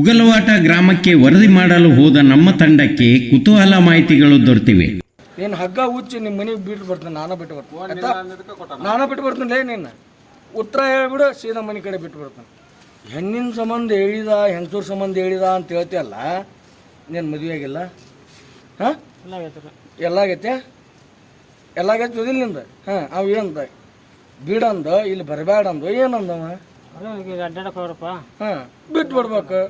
ಉಗಲವಾಟ ಗ್ರಾಮಕ್ಕೆ ವರದಿ ಮಾಡಲು ಹೋದ ನಮ್ಮ ತಂಡಕ್ಕೆ ಕುತೂಹಲ ಮಾಹಿತಿಗಳು ದೊರೆತಿವೆ. ನೀನ್ ಹಗ್ಗ ಉಚ್ಚಿ ನಿಮ್ ಮನೆಗೆ ಬಿಟ್ಟು ಬರ್ತೇನೆ ನಾನು ಬಿಟ್ಟು ಬರ್ತೇನೆ? ನಾನು ಬಿಟ್ಟು ಬರ್ತೇನೆ ಲೇ ನಿನ್ನ. ಉತ್ತರ ಹೇಳ್ಬಿಡು ಸೀದಾ ಮನೆ ಕಡೆ ಬಿಟ್ಟು ಬರ್ತೀನಿ. ಹೆಣ್ಣಿನ ಸಂಬಂಧ ಹೇಳಿದ ಹೆಂಗಸೂರ್ ಸಂಬಂಧ ಹೇಳಿದ ಅಂತ ಹೇಳ್ತೀಯಲ್ಲ ನೀನು ಮದುವೆ ಆಗಿಲ್ಲ ಹಾಂ? ಎಲ್ಲ ಆಗೈತೆ ಎಲ್ಲ ಆಗೈತೆ? ಓದಿಲ್ಲ ನಿಂದ. ಹಾಂ ಅವು ಏನಂದ? ಬಿಡಂದ ಇಲ್ಲಿ ಬರಬೇಡ ಅಂದ ಏನಂದವ ಹಾಂ ಬಿಟ್ಟು ಬಿಡ್ಬೇಕು.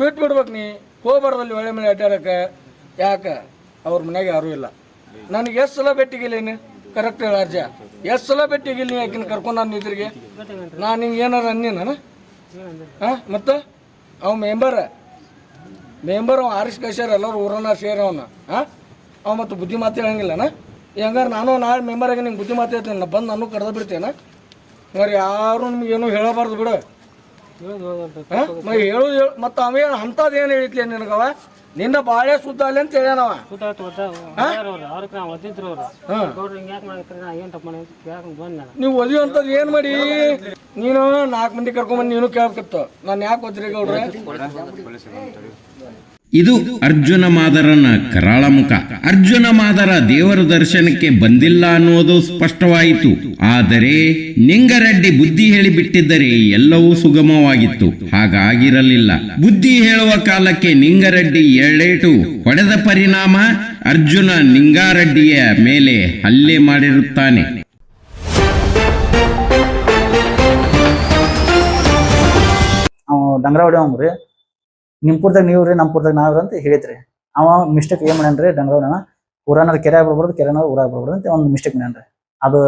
ಬಿಟ್ಟು ಬಿಡ್ಬೇಕು ನೀ. ಹೋಗ್ಬಾರ್ದಲ್ಲಿ ಒಳ್ಳೆ ಮನೆ ಅಡ್ಡಾಡಕ್ಕೆ. ಯಾಕೆ? ಅವ್ರ ಮನೆಗೆ ಯಾರೂ ಇಲ್ಲ. ನನಗೆ ಎಷ್ಟು ಸಲ ಬೆಟ್ಟಿಗಿಲ್ಲ ನೀನು? ಕರೆಕ್ಟ್ ಹೇಳ ಅರ್ಜ ಎಷ್ಟು ಸಲ ಬೆಟ್ಟಿಗಿಲ್ಲ ನೀ ಯಾಕಿನ ಕರ್ಕೊಂಡು ನಾನು ಇದ್ರಿಗೆ? ನಾನು ಹಿಂಗೆ ಏನಾರ ಅನ್ನಿ ನಾನು ಹಾಂ ಮತ್ತು? ಅವ ಮೆಂಬರ್ ಮೆಂಬರ್ ಅವ ಆರಿಸ್ ಕಳ್ಸ್ಯಾರ ಎಲ್ಲರೂ ಊರನ್ನ ಸೇರಿ ಅವನ. ಹಾಂ? ಅವ ಮತ್ತು ಬುದ್ಧಿ ಮಾತು ಹೇಳಂಗಿಲ್ಲನ ಹೆಂಗಾರೆ ನಾನು ನಾಳೆ ಮೆಂಬರ್ ಆಗಿ ನಿಂಗೆ ಬುದ್ಧಿ ಮಾತು ಹೇಳ್ತೀನಿ ನಾ ಬಂದು ನಾನು ಕರೆದು ಬಿಡ್ತೇನೆ? ಹಂಗಾರೆ ಯಾರು ನಿಮ್ಗೆ ಏನೂ ಹೇಳಬಾರ್ದು ಬಿಡು. ಹಾಂ? ಹೇಳು ಮತ್ತು ಅವೇ ಅಂಥದ್ದು ಏನು ಹೇಳಿತ್ಲೆ ನಿನಗವ? ನಿನ್ನ ಬಾಳೆ ಸುದ್ದ ಅಲ್ಲಿ ಅಂತ ಹೇಳ್ಯಾನವ ನಾವು ನಾ ಏನು ಮಾಡಿ ನಾನು ನೀವು ಒದಿಯುವಂಥದ್ದು ಏನು ಮಾಡಿ ನೀನು ನಾಲ್ಕು ಮಂದಿ ಕರ್ಕೊಂಬಂದು ನೀನು ಕೇಳ್ಬೇಕಿತ್ತು ನಾನು ಯಾಕೆ ಒದ್ರಿ ಗೌಡ್ರೆ ಇದು ಅರ್ಜುನ ಮಾದರನ ಕರಾಳ ಮುಖ. ಅರ್ಜುನ ಮಾದರ ದೇವರ ದರ್ಶನಕ್ಕೆ ಬಂದಿಲ್ಲ ಅನ್ನೋದು ಸ್ಪಷ್ಟವಾಯಿತು. ಆದರೆ ನಿಂಗರೆಡ್ಡಿ ಬುದ್ಧಿ ಹೇಳಿಬಿಟ್ಟಿದ್ದರೆ ಎಲ್ಲವೂ ಸುಗಮವಾಗಿತ್ತು. ಹಾಗಾಗಿರಲಿಲ್ಲ. ಬುದ್ಧಿ ಹೇಳುವ ಕಾಲಕ್ಕೆ ನಿಂಗರೆಡ್ಡಿ ಏಳೇಟು ಹೊಡೆದ ಪರಿಣಾಮ ಅರ್ಜುನ ನಿಂಗಾರೆಡ್ಡಿಯ ಮೇಲೆ ಹಲ್ಲೆ ಮಾಡಿರುತ್ತಾನೆ. ನಿಂಪುರ್ದಾಗ ನೀವ್ರಿ ನಮ್ಮಪುರ್ದಾಗ ನಾವ್ರಿ ಅಂತ ಹೇಳಿದ್ರಿ. ಅವ ಮಿಸ್ಟೇಕ್ ಏನ್ ಡಂಗ್ರ ಹೊಡೆಯವ ಊರನಾರ ಕೆರೆ ಬರ್ಬಾರ್ದು ಕೆರೆನಾರ ಊರಾಗ ಬರ್ಬಾರ್ದು ಅಂತ ಒಂದು ಮಿಸ್ಟೇಕ್ ಮಾಡ್ಯಾನ್ರಿ. ಅದು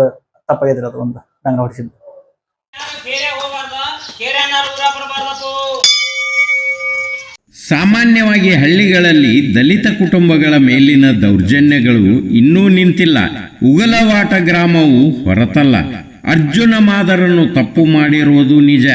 ತಪ್ಪಾಗಿದ್ರಿ ಅದು ಒಂದು ಡಂಗ್ರ ಹೊಡಿಸಿದ್ದು. ಸಾಮಾನ್ಯವಾಗಿ ಹಳ್ಳಿಗಳಲ್ಲಿ ದಲಿತ ಕುಟುಂಬಗಳ ಮೇಲಿನ ದೌರ್ಜನ್ಯಗಳು ಇನ್ನೂ ನಿಂತಿಲ್ಲ. ಉಗಲವಾಟ ಗ್ರಾಮವು ಹೊರತಲ್ಲ. ಅರ್ಜುನ ಮಾದರನ್ನು ತಪ್ಪು ಮಾಡಿರುವುದು ನಿಜ.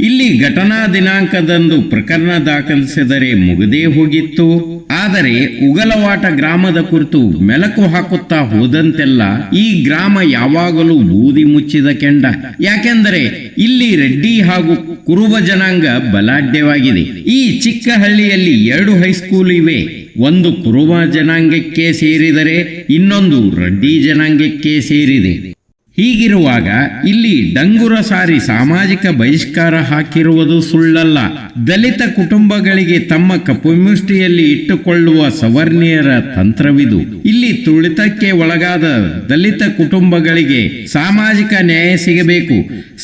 ಇಲ್ಲಿ ಘಟನಾ ದಿನಾಂಕದಂದು ಪ್ರಕರಣ ದಾಖಲಿಸಿದರೆ ಮುಗದೇ ಹೋಗಿತ್ತು. ಆದರೆ ಉಗಲವಾಟ ಗ್ರಾಮದ ಕುರಿತು ಮೆಲಕು ಹಾಕುತ್ತಾ ಹೋದಂತೆಲ್ಲ ಈ ಗ್ರಾಮ ಯಾವಾಗಲೂ ಬೂದಿ ಮುಚ್ಚಿದ ಕೆಂಡ. ಯಾಕೆಂದರೆ ಇಲ್ಲಿ ರೆಡ್ಡಿ ಹಾಗೂ ಕುರುಬ ಜನಾಂಗ ಬಲಾಢ್ಯವಾಗಿದೆ. ಈ ಚಿಕ್ಕ ಹಳ್ಳಿಯಲ್ಲಿ ಎರಡು ಹೈಸ್ಕೂಲ್ ಇವೆ. ಒಂದು ಕುರುಬ ಜನಾಂಗಕ್ಕೆ ಸೇರಿದರೆ ಇನ್ನೊಂದು ರೆಡ್ಡಿ ಜನಾಂಗಕ್ಕೆ ಸೇರಿದೆ. ಹೀಗಿರುವಾಗ ಇಲ್ಲಿ ಡಂಗುರ ಸಾರಿ ಸಾಮಾಜಿಕ ಬಹಿಷ್ಕಾರ ಹಾಕಿರುವುದು ಸುಳ್ಳಲ್ಲ. ದಲಿತ ಕುಟುಂಬಗಳಿಗೆ ತಮ್ಮ ಕಪುಮುಷ್ಟಿಯಲ್ಲಿ ಇಟ್ಟುಕೊಳ್ಳುವ ಸವರ್ಣೀಯರ ತಂತ್ರವಿದು. ಇಲ್ಲಿ ತುಳಿತಕ್ಕೆ ಒಳಗಾದ ದಲಿತ ಕುಟುಂಬಗಳಿಗೆ ಸಾಮಾಜಿಕ ನ್ಯಾಯ ಸಿಗಬೇಕು.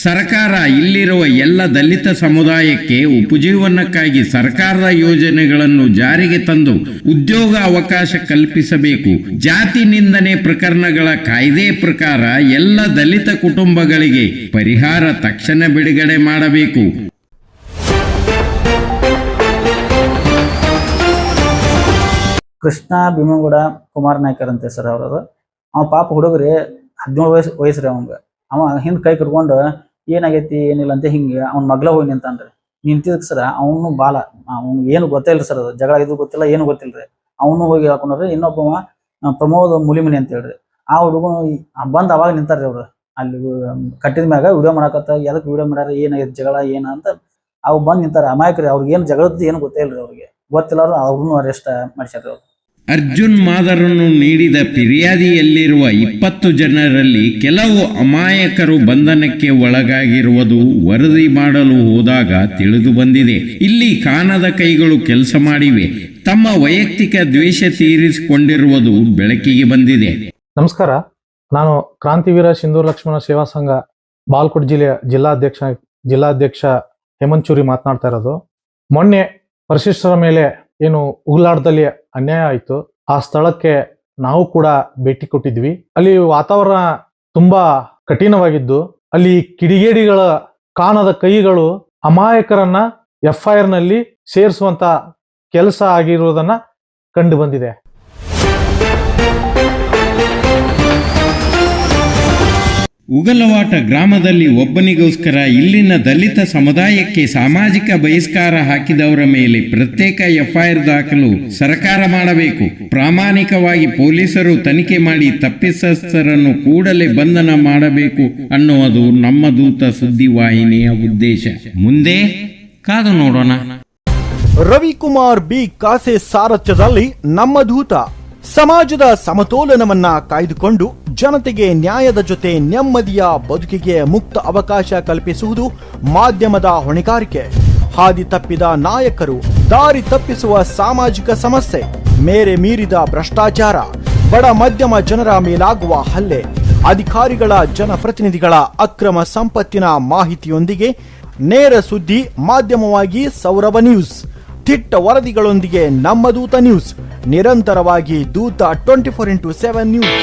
ಸರ್ಕಾರ ಇಲ್ಲಿರುವ ಎಲ್ಲ ದಲಿತ ಸಮುದಾಯಕ್ಕೆ ಉಪಜೀವನಕ್ಕಾಗಿ ಸರ್ಕಾರದ ಯೋಜನೆಗಳನ್ನು ಜಾರಿಗೆ ತಂದು ಉದ್ಯೋಗ ಅವಕಾಶ ಕಲ್ಪಿಸಬೇಕು. ಜಾತಿ ನಿಂದನೆ ಪ್ರಕರಣಗಳ ಕಾಯ್ದೆ ಪ್ರಕಾರ ಎಲ್ಲ ದಲಿತ ಕುಟುಂಬಗಳಿಗೆ ಪರಿಹಾರ ತಕ್ಷಣ ಬಿಡುಗಡೆ ಮಾಡಬೇಕು. ಕೃಷ್ಣ ಭೀಮಂಗೌಡ ಕುಮಾರ್ ನಾಯ್ಕರ್ ಅಂತ ಸರ್ ಅವ್ರದ್ದು ಅವ ಪಾಪ ಹುಡುಗ್ರಿ ಹದಿನೇಳು ವಯಸ್ಸು ವಯಸ್ಸು ರೀ ಅವಂಗ. ಅವ ಹಿಂದ್ ಕೈ ಕಟ್ಕೊಂಡು ಏನಾಗೈತಿ ಏನಿಲ್ಲ ಅಂತ ಹಿಂಗೆ ಅವ್ನ ಮಗ್ಲ ಹೋಗಿ ನಿಂತಾನ್ರಿ ನಿಂತಿದ್ದಕ್ಕೆ ಸರ ಅವನು ಬಾಲ. ಅವ್ನು ಏನು ಗೊತ್ತಿಲ್ಲ ಸರ್ ಅದು. ಜಗಳ ಇದು ಗೊತ್ತಿಲ್ಲ ಏನು ಗೊತ್ತಿಲ್ರಿ ಅವನು ಹೋಗಿ ಹೇಳ್ಕೊಂಡ್ರಿ ಇನ್ನೊಬ್ಬವ ಆ, ಪ್ರಮೋದ್ ಮುಲಿಮನಿ ಅಂತ ಹೇಳ್ರಿ. ಆ ಹುಡುಗ ಬಂದ್ ಅವಾಗ ನಿಂತಾರ್ರಿ ಅವ್ರು. ಅಲ್ಲಿ ಕಟ್ಟಿದ ಮ್ಯಾಗ ವಿಡಿಯೋ ಮಾಡಾಕತ್ತ ಎದಕ್ ವಿಡಿಯೋ ಮಾಡ್ಯಾರ ಏನಾಗೈತಿ ಜಗಳ, ಏನ ಅಂತ ಅವು ಬಂದ್ ನಿಂತಾರ. ಅಮಾಯಕರಿ, ಅವ್ರಿಗೆ ಏನು ಜಗಳದ್ದು ಏನು ಗೊತ್ತೇ ಇಲ್ರಿ ಅವ್ರಿಗೆ. ಗೊತ್ತಿಲ್ಲಾರು ಅವ್ರನ್ನೂ ಅರೆಸ್ಟ್ ಮಾಡ್ಸ್ಯಾರ ಅವ್ರು. ಅರ್ಜುನ್ ಮಾದರನ್ನು ನೀಡಿದ ಫಿರ್ಯಾದಿಯಲ್ಲಿರುವ ಇಪ್ಪತ್ತು ಜನರಲ್ಲಿ ಕೆಲವು ಅಮಾಯಕರು ಬಂಧನಕ್ಕೆ ಒಳಗಾಗಿರುವುದು ವರದಿ ಮಾಡಲು ಹೋದಾಗ ತಿಳಿದು ಬಂದಿದೆ. ಇಲ್ಲಿ ಕಾಣದ ಕೈಗಳು ಕೆಲಸ ಮಾಡಿವೆ. ತಮ್ಮ ವೈಯಕ್ತಿಕ ದ್ವೇಷ ತೀರಿಸಿಕೊಂಡಿರುವುದು ಬೆಳಕಿಗೆ ಬಂದಿದೆ. ನಮಸ್ಕಾರ. ನಾನು ಕ್ರಾಂತಿವೀರ ಸಿಂಧೂರ್ ಲಕ್ಷ್ಮಣ ಸೇವಾ ಸಂಘ ಬಾಲ್ಕೋಟ್ ಜಿಲ್ಲೆಯ ಜಿಲ್ಲಾಧ್ಯಕ್ಷ ಜಿಲ್ಲಾಧ್ಯಕ್ಷ ಹೇಮಂತ್ ಚೂರಿ ಮಾತನಾಡ್ತಾ ಇರೋದು. ಮೊನ್ನೆ ಪರಿಶಿಷ್ಟರ ಮೇಲೆ ಏನು ಉಗ್ಲಾಡದಲ್ಲಿ ಅನ್ಯಾಯ ಆಯಿತು. ಆ ಸ್ಥಳಕ್ಕೆ ನಾವು ಕೂಡ ಭೇಟಿ ಕೊಟ್ಟಿದ್ವಿ. ಅಲ್ಲಿ ವಾತಾವರಣ ತುಂಬಾ ಕಠಿಣವಾಗಿದ್ದು, ಅಲ್ಲಿ ಕಿಡಿಗೇಡಿಗಳ ಕಾಣದ ಕೈಗಳು ಅಮಾಯಕರನ್ನ ಎಫ್ ಐ ನಲ್ಲಿ ಸೇರಿಸುವಂತ ಕೆಲಸ ಆಗಿರುವುದನ್ನ ಕಂಡು ಬಂದಿದೆ. ಉಗಲವಾಟ ಗ್ರಾಮದಲ್ಲಿ ಒಬ್ಬನಿಗೋಸ್ಕರ ಇಲ್ಲಿನ ದಲಿತ ಸಮುದಾಯಕ್ಕೆ ಸಾಮಾಜಿಕ ಬಹಿಷ್ಕಾರ ಹಾಕಿದವರ ಮೇಲೆ ಪ್ರತ್ಯೇಕ ಎಫ್ಐಆರ್ ದಾಖಲು ಸರ್ಕಾರ ಮಾಡಬೇಕು. ಪ್ರಾಮಾಣಿಕವಾಗಿ ಪೊಲೀಸರು ತನಿಖೆ ಮಾಡಿ ತಪ್ಪಿಸಸ್ಥರನ್ನು ಕೂಡಲೇ ಬಂಧನ ಮಾಡಬೇಕು ಅನ್ನುವುದು ನಮ್ಮ ದೂತ ಸುದ್ದಿವಾಹಿನಿಯ ಉದ್ದೇಶ. ಮುಂದೆ ಕಾದು ನೋಡೋಣ. ರವಿಕುಮಾರ್ ಬಿ ಕಾಸೆ ಸಾರಥ್ಯದಲ್ಲಿ ನಮ್ಮ ದೂತ. ಸಮಾಜದ ಸಮತೋಲನವನ್ನ ಕಾಯ್ದುಕೊಂಡು ಜನತೆಗೆ ನ್ಯಾಯದ ಜೊತೆ ನೆಮ್ಮದಿಯ ಬದುಕಿಗೆ ಮುಕ್ತ ಅವಕಾಶ ಕಲ್ಪಿಸುವುದು ಮಾಧ್ಯಮದ ಹೊಣೆಗಾರಿಕೆ. ಹಾದಿ ತಪ್ಪಿದ ನಾಯಕರು, ದಾರಿ ತಪ್ಪಿಸುವ ಸಾಮಾಜಿಕ ಸಮಸ್ಯೆ, ಮೇರೆ ಮೀರಿದ ಭ್ರಷ್ಟಾಚಾರ, ಬಡ ಮಧ್ಯಮ ಜನರ ಮೇಲಾಗುವ ಹಲ್ಲೆ, ಅಧಿಕಾರಿಗಳ ಜನಪ್ರತಿನಿಧಿಗಳ ಅಕ್ರಮ ಸಂಪತ್ತಿನ ಮಾಹಿತಿಯೊಂದಿಗೆ ನೇರ ಸುದ್ದಿ ಮಾಧ್ಯಮವಾಗಿ ಸೌರಭ ನ್ಯೂಸ್. ತಿಟ್ಟ ವರದಿಗಳೊಂದಿಗೆ ನಮ್ಮ ದೂತ ನ್ಯೂಸ್, ನಿರಂತರವಾಗಿ Dootha twenty four into seven news.